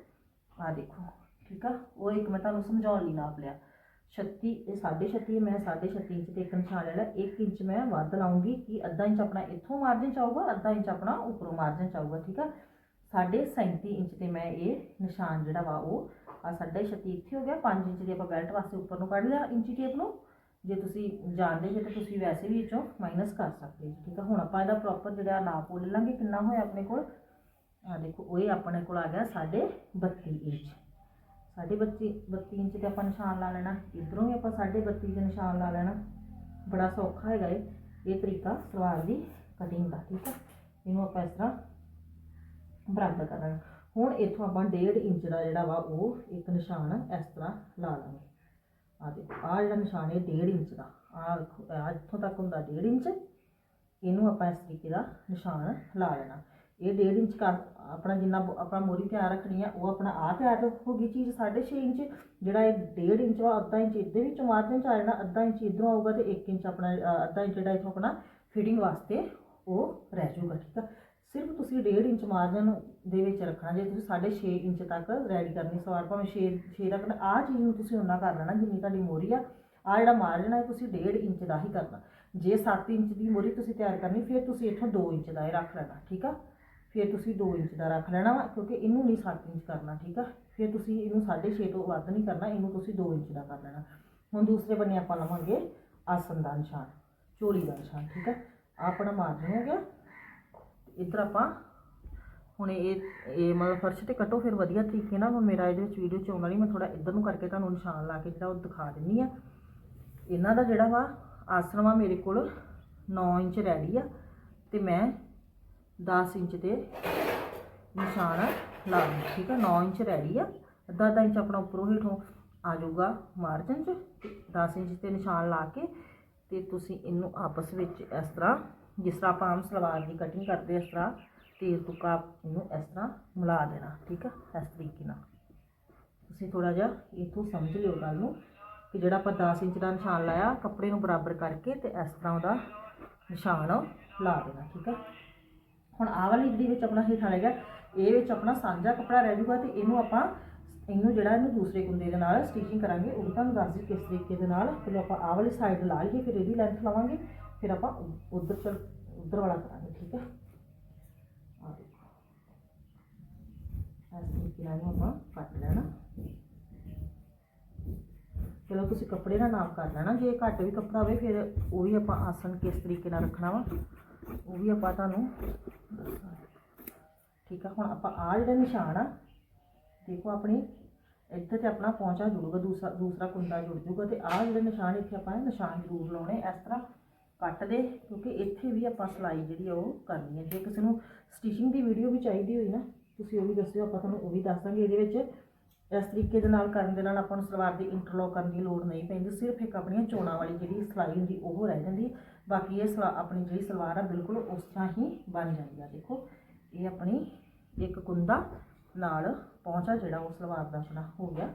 ਆ ਦੇਖੋ, ਠੀਕ ਆ? ਉਹ ਇੱਕ ਮੈਂ ਤੁਹਾਨੂੰ ਸਮਝਾਉਣ ਲਈ ਨਾਪ ਲਿਆ। 36 ਇਹ 36 ਮੈਂ 36 ਇੰਚ ਤੇ ਇੱਕ ਨਿਸ਼ਾਨ ਲੈ ਲਿਆ। 1 ਇੰਚ ਮੈਂ ਵੱਧ ਲਾਉਂਗੀ ਕਿ ਅੱਧਾ ਇੰਚ ਆਪਣਾ ਇੱਥੋਂ ਮਾਰਜਨ ਚ ਆਊਗਾ, ਅੱਧਾ ਇੰਚ ਆਪਣਾ ਉੱਪਰੋਂ ਮਾਰਜਨ ਚ ਆਊਗਾ, ਠੀਕ ਆ? 37 ਇੰਚ ਤੇ ਮੈਂ ਇਹ ਨਿਸ਼ਾਨ ਜਿਹੜਾ ਵਾ ਉਹ ਆ 36 ਇੱਥੇ ਹੋ ਗਿਆ 5 ਇੰਚ ਦੀ ਆਪਾਂ ਬੈਲਟ ਵਾਸਤੇ ਉੱਪਰ ਨੂੰ ਕੱਢ ਲਿਆ ਇੰਚੀ ਟੇਪ ਨੂੰ। ਜੇ ਤੁਸੀਂ ਜਾਣਦੇ ਜੇ ਤਾਂ ਤੁਸੀਂ ਵੈਸੇ ਵੀ ਵਿੱਚੋਂ ਮਾਈਨਸ ਕਰ ਸਕਦੇ ਜੀ, ਠੀਕ ਆ? ਹੁਣ ਆਪਾਂ ਇਹਦਾ ਪ੍ਰੋਪਰ ਜਿਹੜਾ ਨਾਪ ਉਹ ਲੈ ਲਾਂਗੇ, ਕਿੰਨਾ ਹੋਇਆ ਆਪਣੇ ਕੋਲ? ਆ ਦੇਖੋ, ਉਹ ਇਹ ਆਪਣੇ ਕੋਲ ਆ ਗਿਆ 32 ਇੰਚ। ਸਾਢੇ ਬੱਤੀ 32 ਇੰਚ ਤੇ ਆਪਾਂ ਨਿਸ਼ਾਨ ਲਾ ਲੈਣਾ। ਇਧਰੋਂ ਵੀ ਆਪਾਂ ਸਾਢੇ 32 ਦੇ ਨਿਸ਼ਾਨ ਲਾ ਲੈਣਾ। ਬੜਾ ਸੌਖਾ ਹੈਗਾ ਇਹ। ਇਹ ਤਰੀਕਾ ਸਲਵਾਰ ਦੀ ਕਟਿੰਗ ਦਾ, ਠੀਕ ਆ? ਇਹਨੂੰ ਆਪਾਂ ਇਸ ਤਰ੍ਹਾਂ ਬਰਾਬਰ ਕਰ ਲੈਣਾ। ਹੁਣ ਇੱਥੋਂ ਆਪਾਂ 1.5 ਇੰਚ ਦਾ ਜਿਹੜਾ ਵਾ ਉਹ ਇੱਕ ਨਿਸ਼ਾਨ ਇਸ ਤਰ੍ਹਾਂ ਲਾ ਲਾਂਗੇ। ਆ ਦੇਖੋ ਆ ਜਿਹੜਾ ਨਿਸ਼ਾਨ ਹੈ 1.5 ਇੰਚ ਦਾ। ਆ ਆਹ ਇੱਥੋਂ ਤੱਕ ਹੁੰਦਾ 1.5 ਇੰਚ। ਇਹਨੂੰ ਆਪਾਂ ਇਸ ਤਰੀਕੇ ਦਾ ਨਿਸ਼ਾਨ ਲਾ ਲੈਣਾ। ਇਹ 1.5 ਇੰਚ ਕਰ, ਆਪਣਾ ਜਿੰਨਾ ਬ- ਆਪਣਾ ਮੋਰੀ ਤਿਆਰ ਰੱਖਣੀ ਆ, ਉਹ ਆਪਣਾ ਆ ਤਿਆਰ ਹੋ ਗਈ ਚੀਜ਼ 6.5 ਇੰਚ। ਜਿਹੜਾ ਇਹ 1.5 ਇੰਚ ਵਾ, ਅੱਧਾ ਇੰਚ ਇਹਦੇ ਵਿੱਚ ਮਾਰਜਨ ਚ ਆ ਜਾਣਾ, ਅੱਧਾ ਇੰਚ ਇਧਰੋਂ ਆਊਗਾ ਤੇ 1 ਇੰਚ ਆਪਣਾ ਅੱਧਾ ਇੰਚ ਜਿਹੜਾ ਇੱਥੋਂ ਆਪਣਾ ਫਿਟਿੰਗ ਵਾਸਤੇ ਉਹ ਰਹਿ ਜਾਊਗਾ, ਠੀਕ ਆ? ਸਿਰਫ ਤੁਸੀਂ 1.5 ਇੰਚ ਮਾਰਜਨ ਦੇ ਵਿੱਚ ਰੱਖਣਾ, ਜੇ ਤੁਸੀਂ 6.5 ਇੰਚ ਤੱਕ ਰੈਡੀ ਕਰਨੀ ਸਵਾਰ, ਭਾਵੇਂ 6 6 ਤੱਕ, ਆ ਚੀਜ਼ ਨੂੰ ਤੁਸੀਂ ਉਹਨਾਂ ਕਰ ਲੈਣਾ ਜਿੰਨੀ ਤੁਹਾਡੀ ਮੋਰੀ ਆ। ਆ ਜਿਹੜਾ ਮਾਰਜਨ ਹੈ ਤੁਸੀਂ 1.5 ਇੰਚ ਦਾ ਹੀ ਕਰਨਾ। ਜੇ 7 ਇੰਚ ਦੀ ਮੋਰੀ ਤੁਸੀਂ ਤਿਆਰ ਕਰਨੀ, ਫਿਰ ਤੁਸੀਂ ਇੱਥੋਂ 2 ਇੰਚ ਦਾ ਹੀ ਰੱਖ ਲੈਣਾ, ਠੀਕ ਆ? ਫਿਰ ਤੁਸੀਂ 2 ਇੰਚ ਦਾ ਰੱਖ ਲੈਣਾ ਵਾ, ਕਿਉਂਕਿ ਇਹਨੂੰ ਨਹੀਂ 7 ਇੰਚ ਕਰਨਾ, ਠੀਕ ਆ? ਫਿਰ ਤੁਸੀਂ ਇਹਨੂੰ 6.5 ਤੋਂ ਵੱਧ ਨਹੀਂ ਕਰਨਾ, ਇਹਨੂੰ ਤੁਸੀਂ 2 ਇੰਚ ਦਾ ਕਰ ਲੈਣਾ। ਹੁਣ ਦੂਸਰੇ ਬੰਨੇ ਆਪਾਂ ਲਵਾਂਗੇ ਆਸਨ ਦਾ ਨਿਸ਼ਾਨ ਚੋਲੀ ਦਾ ਨਿਸ਼ਾਨ, ਠੀਕ ਆ? ਆਹ ਆਪਣਾ ਮਾਰਜਨ ਹੋ ਗਿਆ। ਇੱਧਰ ਆਪਾਂ ਹੁਣ ਇਹ ਇਹ ਮਤਲਬ ਫਰਸ਼ ਤੇ ਕੱਟੋ, ਫਿਰ ਵਧੀਆ ਤਰੀਕੇ ਨਾਲ ਹੁਣ ਮੇਰਾ ਇਹਦੇ ਵਿੱਚ ਵੀਡੀਓ ਚ ਆਉਣ ਵਾਲੀ, ਮੈਂ ਥੋੜਾ ਇੱਧਰ ਨੂੰ ਕਰਕੇ ਤੁਹਾਨੂੰ ਨਿਸ਼ਾਨ ਲਾ ਕੇ ਜਿਹੜਾ ਉਹ ਦਿਖਾ ਦਿੰਨੀ ਆ। ਇਹਨਾਂ ਦਾ ਜਿਹੜਾ ਵਾ ਆਸਣ ਵਾ ਮੇਰੇ ਕੋਲ 9 ਇੰਚ ਰੈਡੀ ਆ ਤੇ ਮੈਂ 10 ਇੰਚ ਤੇ ਨਿਸ਼ਾਨ ਲਾ ਲਵਾਂ ਠੀਕ ਆ? 9 ਇੰਚ ਰੈਡੀ ਆ। ਅੱਧਾ ਅੱਧਾ ਇੰਚ ਆਪਣਾ ਉੱਪਰੋਂ ਹੇਠੋਂ ਆ ਜਾਊਗਾ ਮਾਰਜਨ 'ਚ ਤੇ 10 ਇੰਚ ਤੇ ਨਿਸ਼ਾਨ ਲਾ ਕੇ ਤੇ ਤੁਸੀਂ ਇਹਨੂੰ ਆਪਸ ਵਿੱਚ ਇਸ ਤਰ੍ਹਾਂ ਜਿਸ ਤਰ੍ਹਾਂ ਆਪਾਂ ਆਮ ਸਲਵਾਰ ਦੀ ਕਟਿੰਗ ਕਰਦੇ ਇਸ ਤਰ੍ਹਾਂ, ਤੇਲ ਤੁੱਕਾ ਇਹਨੂੰ ਇਸ ਤਰ੍ਹਾਂ ਮਿਲਾ ਦੇਣਾ, ਠੀਕ ਆ, ਇਸ ਤਰੀਕੇ ਨਾਲ। ਤੁਸੀਂ ਥੋੜਾ ਜਿਹਾ ਇਥੋਂ ਸਮਝ ਲਿਓ ਗੱਲ ਨੂੰ ਕਿ ਜਿਹੜਾ ਆਪਾਂ 10 ਇੰਚ ਦਾ ਨਿਸ਼ਾਨ ਲਾਇਆ, ਕੱਪੜੇ ਨੂੰ ਬਰਾਬਰ ਕਰਕੇ ਤੇ ਇਸ ਤਰ੍ਹਾਂ ਉਹਦਾ ਨਿਸ਼ਾਨ ਲਾ ਦੇਣਾ, ਠੀਕ ਆ। ਹੁਣ ਆਹ ਵਾਲੀ ਜਿਹੜੀ ਵਿੱਚ ਆਪਣਾ ਹੇਠਾਂ ਲੱਗਿਆ ਇਹ ਵਿੱਚ ਆਪਣਾ ਸਾਂਝਾ ਕੱਪੜਾ ਰਹਿ ਜਾਊਗਾ ਤੇ ਇਹਨੂੰ ਆਪਾਂ ਇਹਨੂੰ ਜਿਹੜਾ ਇਹਨੂੰ ਦੂਸਰੇ ਕੁੰਦੇ ਦੇ ਨਾਲ ਸਟਿਚਿੰਗ ਕਰਾਂਗੇ, ਉਹ ਤੁਹਾਨੂੰ ਦੱਸ ਦਿਓ ਕਿਸ ਤਰੀਕੇ ਦੇ ਨਾਲ। ਪਹਿਲਾਂ ਆਪਾਂ ਆਹ ਵਾਲੀ ਸਾਈਡ ਲਾ ਲਈਏ, ਫਿਰ ਇਹਦੀ ਲੈਂਥ ਲਵਾਂਗੇ। ਫਿਰ ਆਪਾਂ ਉੱਧਰ ਚਲ, ਉੱਧਰ ਵਾਲਾ ਕਰਾਂਗੇ, ਠੀਕ ਹੈ ਆਹ ਦੇਖੋ। ਇਸ ਤਰੀਕੇ ਨਾਲ ਇਹਨੂੰ ਆਪਾਂ ਕੱਟ ਲੈਣਾ। ਚਲੋ, ਤੁਸੀਂ ਕੱਪੜੇ ਦਾ ਨਾਪ ਕਰ ਲੈਣਾ। ਜੇ ਘੱਟ ਵੀ ਕੱਪੜਾ ਹੋਵੇ, ਫਿਰ ਉਹ ਵੀ ਆਪਾਂ ਆਸਨ ਕਿਸ ਤਰੀਕੇ ਨਾਲ ਰੱਖਣਾ ਵਾ, ਉਹ ਵੀ ਆਪਾਂ ਤੁਹਾਨੂੰ ਦੱਸਾਂਗੇ। ਠੀਕ ਆ? ਹੁਣ ਆਪਾਂ ਆ ਜਿਹੜਾ ਨਿਸ਼ਾਨ ਆ, ਦੇਖੋ ਆਪਣੀ ਇੱਥੇ ਤੇ ਆਪਣਾ ਪਹੁੰਚਾ ਜੁੜੂਗਾ, ਦੂਸਰਾ ਦੂਸਰਾ ਕੁੰਡਾ ਜੁੜ ਜੂਗਾ ਤੇ ਆਹ ਜਿਹੜੇ ਨਿਸ਼ਾਨ ਇੱਥੇ ਆਪਾਂ ਇਹ ਨਿਸ਼ਾਨ ਜ਼ਰੂਰ ਲਾਉਣੇ ਇਸ ਤਰ੍ਹਾਂ ਕੱਟ ਦੇ, ਕਿਉਂਕਿ ਇੱਥੇ ਵੀ ਆਪਾਂ ਸਿਲਾਈ ਜਿਹੜੀ ਆ ਉਹ ਕਰਨੀ ਹੈ ਜੇ ਕਿਸੇ ਨੂੰ ਸਟਿਚਿੰਗ ਦੀ ਵੀਡੀਓ ਵੀ ਚਾਹੀਦੀ ਹੋਈ ਨਾ, ਤੁਸੀਂ ਉਹ ਵੀ ਦੱਸਿਓ, ਆਪਾਂ ਤੁਹਾਨੂੰ ਉਹ ਵੀ ਦੱਸ ਦਾਂਗੇ ਇਹਦੇ ਵਿੱਚ। ਇਸ ਤਰੀਕੇ ਦੇ ਨਾਲ ਕਰਨ ਦੇ ਨਾਲ ਆਪਾਂ ਨੂੰ ਸਲਵਾਰ ਦੀ ਇੰਟਰਲੋਕ ਕਰਨ ਦੀ ਲੋੜ ਨਹੀਂ ਪੈਂਦੀ, ਸਿਰਫ ਇੱਕ ਆਪਣੀਆਂ ਚੋਣਾਂ ਵਾਲੀ ਜਿਹੜੀ ਸਿਲਾਈ ਹੁੰਦੀ, ਉਹ ਰਹਿ ਜਾਂਦੀ ਬਾਕੀ ਇਹ ਸਲਾ, ਆਪਣੀ ਜਿਹੜੀ ਸਲਵਾਰ ਆ, ਬਿਲਕੁਲ ਉਸ ਤਰ੍ਹਾਂ ਹੀ ਬਣ ਜਾਂਦੀ ਆ। ਦੇਖੋ, ਇਹ ਆਪਣੀ ਇੱਕ ਕੁੰਦਾ ਨਾਲ ਪਹੁੰਚਾ ਜਿਹੜਾ ਉਹ ਸਲਵਾਰ ਦਾ ਆਪਣਾ ਹੋ ਗਿਆ।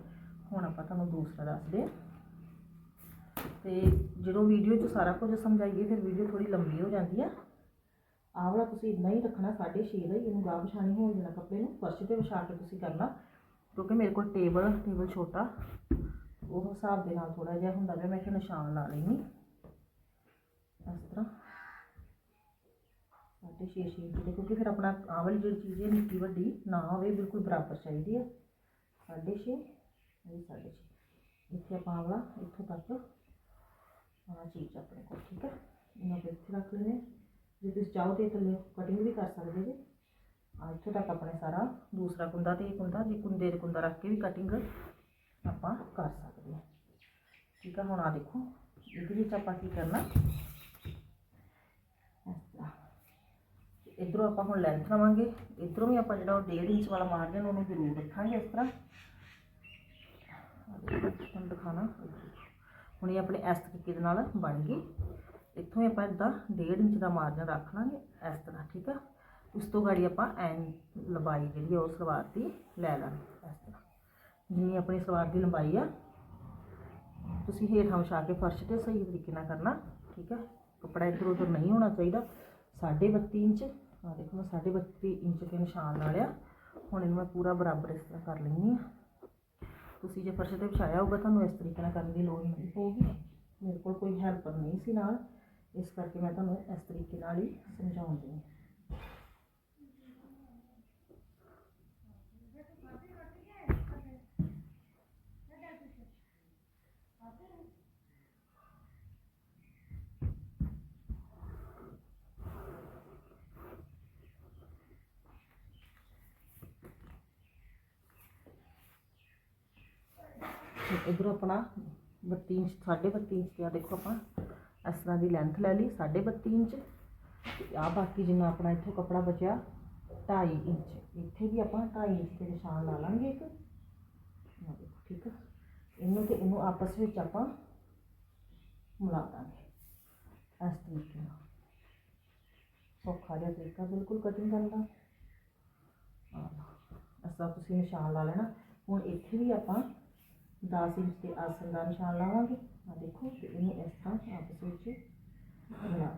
ਹੁਣ ਆਪਾਂ ਤੁਹਾਨੂੰ ਦੂਸਰਾ ਦੱਸਦੇ ਹਾਂ ਤੇ ਜਦੋਂ ਵੀਡੀਓ 'ਚ ਸਾਰਾ ਕੁਝ ਸਮਝਾਈਏ, ਫਿਰ ਵੀਡੀਓ ਥੋੜੀ ਲੰਬੀ ਹੋ ਜਾਂਦੀ ਆ। ਆਹ ਵਾਲਾ ਤੁਸੀਂ ਇੰਨਾ ਹੀ ਰੱਖਣਾ 6.5 ਦਾ ਹੀ, ਇਹਨੂੰ ਗਾਹ ਵਿਛਾਣੀ ਹੋ ਜਾਣਾ ਕੱਪੜੇ ਨੂੰ, ਫਰਸ਼ ਤੇ ਵਿਛਾ ਕੇ ਤੁਸੀਂ ਕਰਨਾ, ਕਿਉਂਕਿ ਮੇਰੇ ਕੋਲ ਟੇਬਲ ਟੇਬਲ ਛੋਟਾ, ਉਹ ਹਿਸਾਬ ਦੇ ਨਾਲ ਥੋੜਾ ਜਿਹਾ ਹੁੰਦਾ ਵੀ ਮੈਂ ਕਿ ਨਿਸ਼ਾਨ ਲਾ ਲੈਣੀ ਇਸ ਤਰ੍ਹਾਂ। ਸਾਢੇ ਛੇ ਛੇ ਇੰਚ ਦੇ, ਕਿਉਂਕਿ ਫਿਰ ਆਪਣਾ ਆਹ ਵਾਲੀ ਜਿਹੜੀ ਚੀਜ਼ ਹੈ, ਨਿੱਕੀ ਵੱਡੀ, ਨਾ ਹੋਵੇ, ਬਿਲਕੁਲ ਬਰਾਬਰ ਚਾਹੀਦੀ ਹੈ ਸਾਢੇ ਛੇ, ਇਹ ਸਾਢੇ ਛੇ। ਇੱਥੇ ਆਪਾਂ ਆਹ ਵਾਲਾ, ਇੱਥੋਂ ਤੱਕ ਆਹ ਚੀਜ਼ ਆਪਣੇ ਕੋਲ, ਠੀਕ ਹੈ? ਇਹਨਾਂ ਨੂੰ ਇੱਥੇ ਰੱਖ ਲੈਣੇ ਜੇ ਤੁਸੀਂ ਚਾਹੋ ਤੇ ਥੱਲੇ ਕਟਿੰਗ ਵੀ ਕਰ ਸਕਦੇ ਜੀ। ਆ ਇੱਥੋਂ ਤੱਕ ਆਪਣੇ ਸਾਰਾ ਦੂਸਰਾ ਕੁੰਦਾ ਤੇ ਇਹ ਕੁੰਦਾ ਜੇ ਕੁੰਦੇ ਦੇ ਕੁੰਦਾ ਰੱਖ ਕੇ ਵੀ ਕਟਿੰਗ ਆਪਾਂ ਕਰ ਸਕਦੇ ਹਾਂ। ਠੀਕ ਆ, ਹੁਣ ਆ ਦੇਖੋ, ਇਹਦੇ ਵਿੱਚ ਆਪਾਂ ਕੀ ਕਰਨਾ? ਇਸ ਇਧਰੋਂ ਆਪਾਂ ਹੁਣ ਲੈਂਥ ਲਵਾਂਗੇ। ਇਧਰੋਂ ਵੀ ਆਪਾਂ ਜਿਹੜਾ ਉਹ 1.5 ਇੰਚ ਵਾਲਾ ਮਾਰਜਨ ਉਹਨੂੰ ਜ਼ਰੂਰ ਰੱਖਾਂਗੇ ਇਸ ਤਰ੍ਹਾਂ। ਤੁਹਾਨੂੰ ਦਿਖਾਣਾ ਹੁਣ ਇਹ ਆਪਣੇ ਇਸ ਤਰੀਕੇ ਦੇ ਨਾਲ ਬਣ ਗਈ। ਇੱਥੋਂ ਹੀ ਆਪਾਂ ਇਦਾਂ 1.5 ਇੰਚ ਦਾ ਮਾਰਜਨ ਰੱਖ ਲਾਂਗੇ ਇਸ ਤਰ੍ਹਾਂ, ਠੀਕ ਆ? ਉਸ ਤੋਂ ਗਾੜੀ ਆਪਾਂ ਐਂ ਲੰਬਾਈ ਜਿਹੜੀ ਆ ਉਹ ਸਲਵਾਰ ਦੀ ਲੈ ਲਾਂਗੇ ਇਸ ਤਰ੍ਹਾਂ। ਜਿੰਨੀ ਆਪਣੀ ਸਲਵਾਰ ਦੀ ਲੰਬਾਈ ਆ, ਤੁਸੀਂ ਹੇਠਾਂ ਵਿਛਾ ਕੇ ਫਰਸ਼ ਤੇ ਸਹੀ ਤਰੀਕੇ ਨਾਲ ਕਰਨਾ, ਠੀਕ ਹੈ ਕੱਪੜਾ ਇੱਧਰ ਉੱਧਰ ਨਹੀਂ ਹੋਣਾ ਚਾਹੀਦਾ। 32.5 ਇੰਚ ਆ ਦੇਖੋ ਮੈਂ 32.5 ਇੰਚ ਦੇ ਨਿਸ਼ਾਨ ਲਾ ਲਿਆ ਹੁਣ ਇਹਨੂੰ ਮੈਂ ਪੂਰਾ ਬਰਾਬਰ ਇਸ ਤਰ੍ਹਾਂ ਕਰ ਲੈਂਦੀ ਆ। ਤੁਸੀਂ ਜੇ ਫਰਸ਼ ਤੇ ਵਿਛਾਇਆ ਹੋਊਗਾ, ਤੁਹਾਨੂੰ ਇਸ ਤਰੀਕੇ ਨਾਲ ਕਰਨ ਦੀ ਲੋੜ ਨਹੀਂ ਪਊਗੀ। ਮੇਰੇ ਕੋਲ ਕੋਈ ਹੈਲਪਰ ਨਹੀਂ ਸੀ ਨਾਲ। ਇਸ ਕਰਕੇ ਮੈਂ ਤੁਹਾਨੂੰ ਇਸ ਤਰੀਕੇ ਨਾਲ ਹੀ ਸਮਝਾਉਂਦੀ ਹਾਂ। ਇਧਰੋਂ ਆਪਣਾ 32 ਇੰਚ 32.5 ਇੰਚ ਤੇ ਆ ਦੇਖੋ ਆਪਾਂ, ਇਸ ਤਰ੍ਹਾਂ ਦੀ ਲੈਂਥ ਲੈ ਲਈ 32.5 ਇੰਚ। ਤੇ ਆ ਬਾਕੀ ਜਿੰਨਾ ਆਪਣਾ ਇੱਥੋਂ ਕੱਪੜਾ ਬਚਿਆ 2.5 ਇੰਚ। ਇੱਥੇ ਵੀ ਆਪਾਂ 2.5 ਇੰਚ ਦੇ ਨਿਸ਼ਾਨ ਲਾ ਲਾਂਗੇ ਇੱਕ। ਆਹ ਦੇਖੋ, ਠੀਕ ਹੈ ਇਹਨੂੰ ਤੇ ਇਹਨੂੰ ਆਪਸ ਵਿੱਚ ਆਪਾਂ ਮਿਲਾ ਦਾਂਗੇ, ਇਸ ਤਰੀਕੇ ਨਾਲ। ਸੌਖਾ ਜਿਹਾ ਤਰੀਕਾ, ਬਿਲਕੁਲ ਕਟਿੰਗ ਕਰਨ ਦਾ। ਆਹ ਤੁਸੀਂ ਨਿਸ਼ਾਨ ਲਾ ਲੈਣਾ। ਹੁਣ ਇੱਥੇ ਵੀ ਆਪਾਂ 10 ਇੰਚ ਦੇ ਆਸਨ ਦਾ ਨਿਸ਼ਾਨ ਲਾਵਾਂਗੇ। ਆ ਦੇਖੋ, ਤੇ ਇਹਨੂੰ ਇਸ ਤਰ੍ਹਾਂ ਆਪਸ ਵਿੱਚ ਮਿਲਾ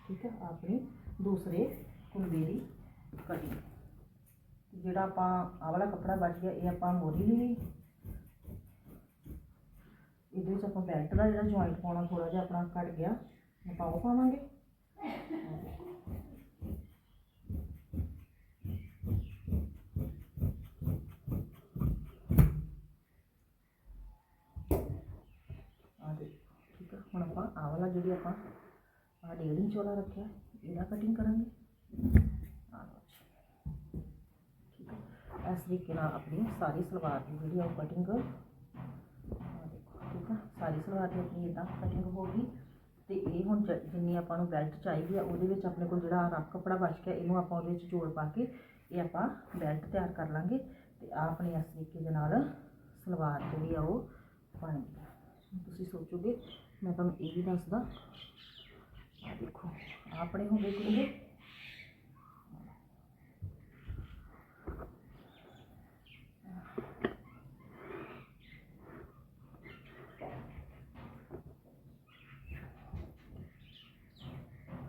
ਠੀਕ ਹੈ ਆਪਣੀ ਦੂਸਰੇ ਕੁੰਡੇ ਦੀ ਕਟਿੰਗ ਜਿਹੜਾ ਆਪਾਂ ਆਹ ਵਾਲਾ ਕੱਪੜਾ ਬਚ ਗਿਆ ਇਹ ਆਪਾਂ ਮੋਰੀ ਲਈ ਇਹਦੇ ਵਿੱਚ ਆਪਾਂ ਬੈਲਟ ਦਾ ਜਿਹੜਾ ਜੁਆਇੰਟ ਪਾਉਣਾ ਥੋੜਾ ਜਿਹਾ ਆਪਣਾ ਘਟ ਗਿਆ। ਆਪਾਂ ਉਹ ਪਾਵਾਂਗੇ ਆਹ ਦੇਖੋ। ਆ ਦੇਖੋ ਠੀਕ ਆ ਹੁਣ ਆਪਾਂ ਆਹ ਵਾਲਾ ਜਿਹੜੀ ਆਪਾਂ ਆਹ ਡੇਢ ਇੰਚ ਵਾਲਾ ਰੱਖਿਆ, ਇਹਦਾ ਕਟਿੰਗ ਕਰਾਂਗੇ। ਆਹ ਠੀਕ ਆ ਇਸ ਤਰੀਕੇ ਨਾਲ ਆਪਣੀ ਸਾਰੀ ਸਲਵਾਰ ਦੀ ਜਿਹੜੀ ਆ ਉਹ ਕਟਿੰਗ ਦੇਖੋ, ਠੀਕ ਆ। ਸਾਰੀ ਸਲਵਾਰ ਦੀ ਆਪਣੀ ਇਦਾਂ ਕਟਿੰਗ ਹੋ ਗਈ। ਤੇ ਇਹ ਹੁਣ ਜ- ਜਿੰਨੀ ਆਪਾਂ ਨੂੰ ਬੈਲਟ ਚਾਹੀਦੀ ਆ, ਉਹਦੇ ਵਿੱਚ ਆਪਣੇ ਕੋਲ ਜਿਹੜਾ ਰੱਖ ਕੱਪੜਾ ਬਚ ਗਿਆ, ਇਹਨੂੰ ਆਪਾਂ ਉਹਦੇ ਵਿੱਚ ਜੋੜ ਪਾ ਕੇ ਇਹ ਆਪਾਂ ਬੈਲਟ ਤਿਆਰ ਕਰ ਲਾਂਗੇ। ਤੇ ਆ ਆਪਣੀ ਇਸ ਤਰੀਕੇ ਦੇ ਨਾਲ ਸਲਵਾਰ ਜਿਹੜੀ ਆ ਉਹ ਬਣ ਗਈ। ਤੁਸੀਂ ਸੋਚੋਗੇ ਮੈਂ ਤੁਹਾਨੂੰ ਇਹ ਵੀ ਦੱਸਦਾ। ਆ ਦੇਖੋ ਆਪਣੇ ਹੋ ਗਏ ਗੁੰਡੇ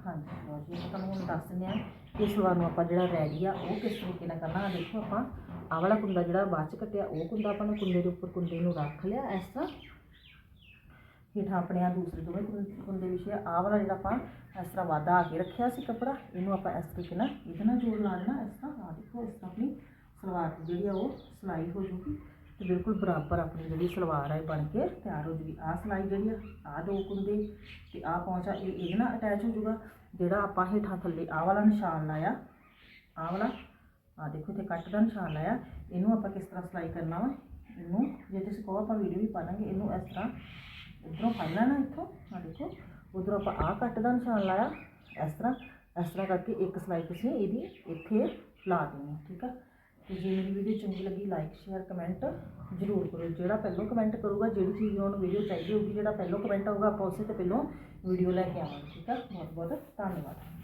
ਹਾਂਜੀ ਤੁਹਾਨੂੰ ਹੁਣ ਦੱਸ ਦਿੰਦੇ ਆ ਇਸ ਵਾਰ ਨੂੰ ਆਪਾਂ ਜਿਹੜਾ ਰੈਡੀ ਆ, ਉਹ ਕਿਸ ਤਰੀਕੇ ਨਾਲ ਕਰਨਾ। ਆ ਦੇਖੋ ਆਪਾਂ, ਆਹ ਵਾਲਾ ਕੁੰਡਾ ਜਿਹੜਾ ਬਾਅਦ ਚ ਕੱਟਿਆ, ਉਹ ਕੁੰਡਾ ਆਪਾਂ ਨੂੰ ਕੁੰਡੇ ਦੇ ਉੱਪਰ ਕੁੰਡੇ ਨੂੰ ਰੱਖ ਲਿਆ, ਇਸ ਤਰ੍ਹਾਂ। ਹੇਠਾਂ ਆਪਣੇ ਆ ਦੂਸਰੇ ਦੋਵੇਂ ਕੁੰ- ਕੁੰਦੇ ਵਿਛੇ ਆਹ ਵਾਲਾ ਜਿਹੜਾ ਆਪਾਂ ਇਸ ਤਰ੍ਹਾਂ ਵਾਧਾ ਆ ਕੇ ਰੱਖਿਆ ਸੀ ਕੱਪੜਾ, ਇਹਨੂੰ ਆਪਾਂ ਇਸ ਤਰੀਕੇ ਨਾਲ ਇਹਦੇ ਨਾਲ ਜੋੜ ਲਾ ਲੈਣਾ। ਇਸ ਤਰ੍ਹਾਂ ਆ ਦੇਖੋ, ਇਸ ਤਰ੍ਹਾਂ ਆਪਣੀ ਸਲਵਾਰ ਜਿਹੜੀ ਆ ਉਹ ਸਿਲਾਈ ਹੋ ਜੂਗੀ ਤੇ ਬਿਲਕੁਲ ਬਰਾਬਰ ਆਪਣੀ ਜਿਹੜੀ ਸਲਵਾਰ ਆ ਇਹ ਬਣ ਕੇ ਤਿਆਰ ਹੋ ਜੂਗੀ। ਆਹ ਸਿਲਾਈ ਜਿਹੜੀ ਆ, ਆਹ ਦੋ ਕੁੰਦੇ ਤੇ ਆਹ ਪਹੁੰਚਾ ਇਹ ਇਹਦੇ ਨਾਲ ਅਟੈਚ ਹੋ ਜੂਗਾ। ਜਿਹੜਾ ਆਪਾਂ ਹੇਠਾਂ ਥੱਲੇ ਆਹ ਵਾਲਾ ਨਿਸ਼ਾਨ ਲਾਇਆ, ਆਹ ਵਾਲਾ ਆ ਦੇਖੋ ਇੱਥੇ ਕੱਟ ਦਾ ਨਿਸ਼ਾਨ ਲਾਇਆ। ਇਹਨੂੰ ਆਪਾਂ ਕਿਸ ਤਰ੍ਹਾਂ ਸਿਲਾਈ ਕਰਨਾ ਵਾ? ਇਹਨੂੰ, ਜੇ ਤੁਸੀਂ ਕਹੋ ਆਪਾਂ ਵੀਡੀਓ ਵੀ ਪਾ ਪਾਵਾਂਗੇ ਇਹਨੂੰ ਇਸ ਤਰ੍ਹਾਂ ਇੱਧਰੋਂ ਫੜ ਲੈਣਾ ਇੱਥੋਂ ਆ ਦੇਖੋ ਉਧਰੋਂ ਆਪਾਂ ਆਹ ਕੱਟ ਦਾ ਨਿਸ਼ਾਨ ਲਾਇਆ ਇਸ ਤਰ੍ਹਾਂ ਇਸ ਤਰ੍ਹਾਂ ਕਰਕੇ ਇੱਕ ਸਿਲਾਈ ਤੁਸੀਂ ਇਹਦੀ ਇੱਥੇ ਲਾ ਦੇਣੀ ਹੈ ਠੀਕ ਆ ਤੇ ਜੇ ਮੇਰੀ ਵੀਡੀਓ ਚੰਗੀ ਲੱਗੀ ਲਾਈਕ ਸ਼ੇਅਰ ਕਮੈਂਟ ਜ਼ਰੂਰ ਕਰੋ ਜਿਹੜਾ ਪਹਿਲੋਂ ਕਮੈਂਟ ਕਰੂਗਾ ਜਿਹੜੀ ਚੀਜ਼ ਉਹਨੂੰ ਵੀਡੀਓ ਚਾਹੀਦੀ ਹੋਊਗੀ ਜਿਹੜਾ ਪਹਿਲੋਂ ਕਮੈਂਟ ਆਊਗਾ ਆਪਾਂ ਉਸੇ ਤੋਂ ਪਹਿਲੋਂ ਵੀਡੀਓ ਲੈ ਕੇ ਆਵਾਂਗੇ ਠੀਕ ਆ ਬਹੁਤ ਬਹੁਤ ਧੰਨਵਾਦ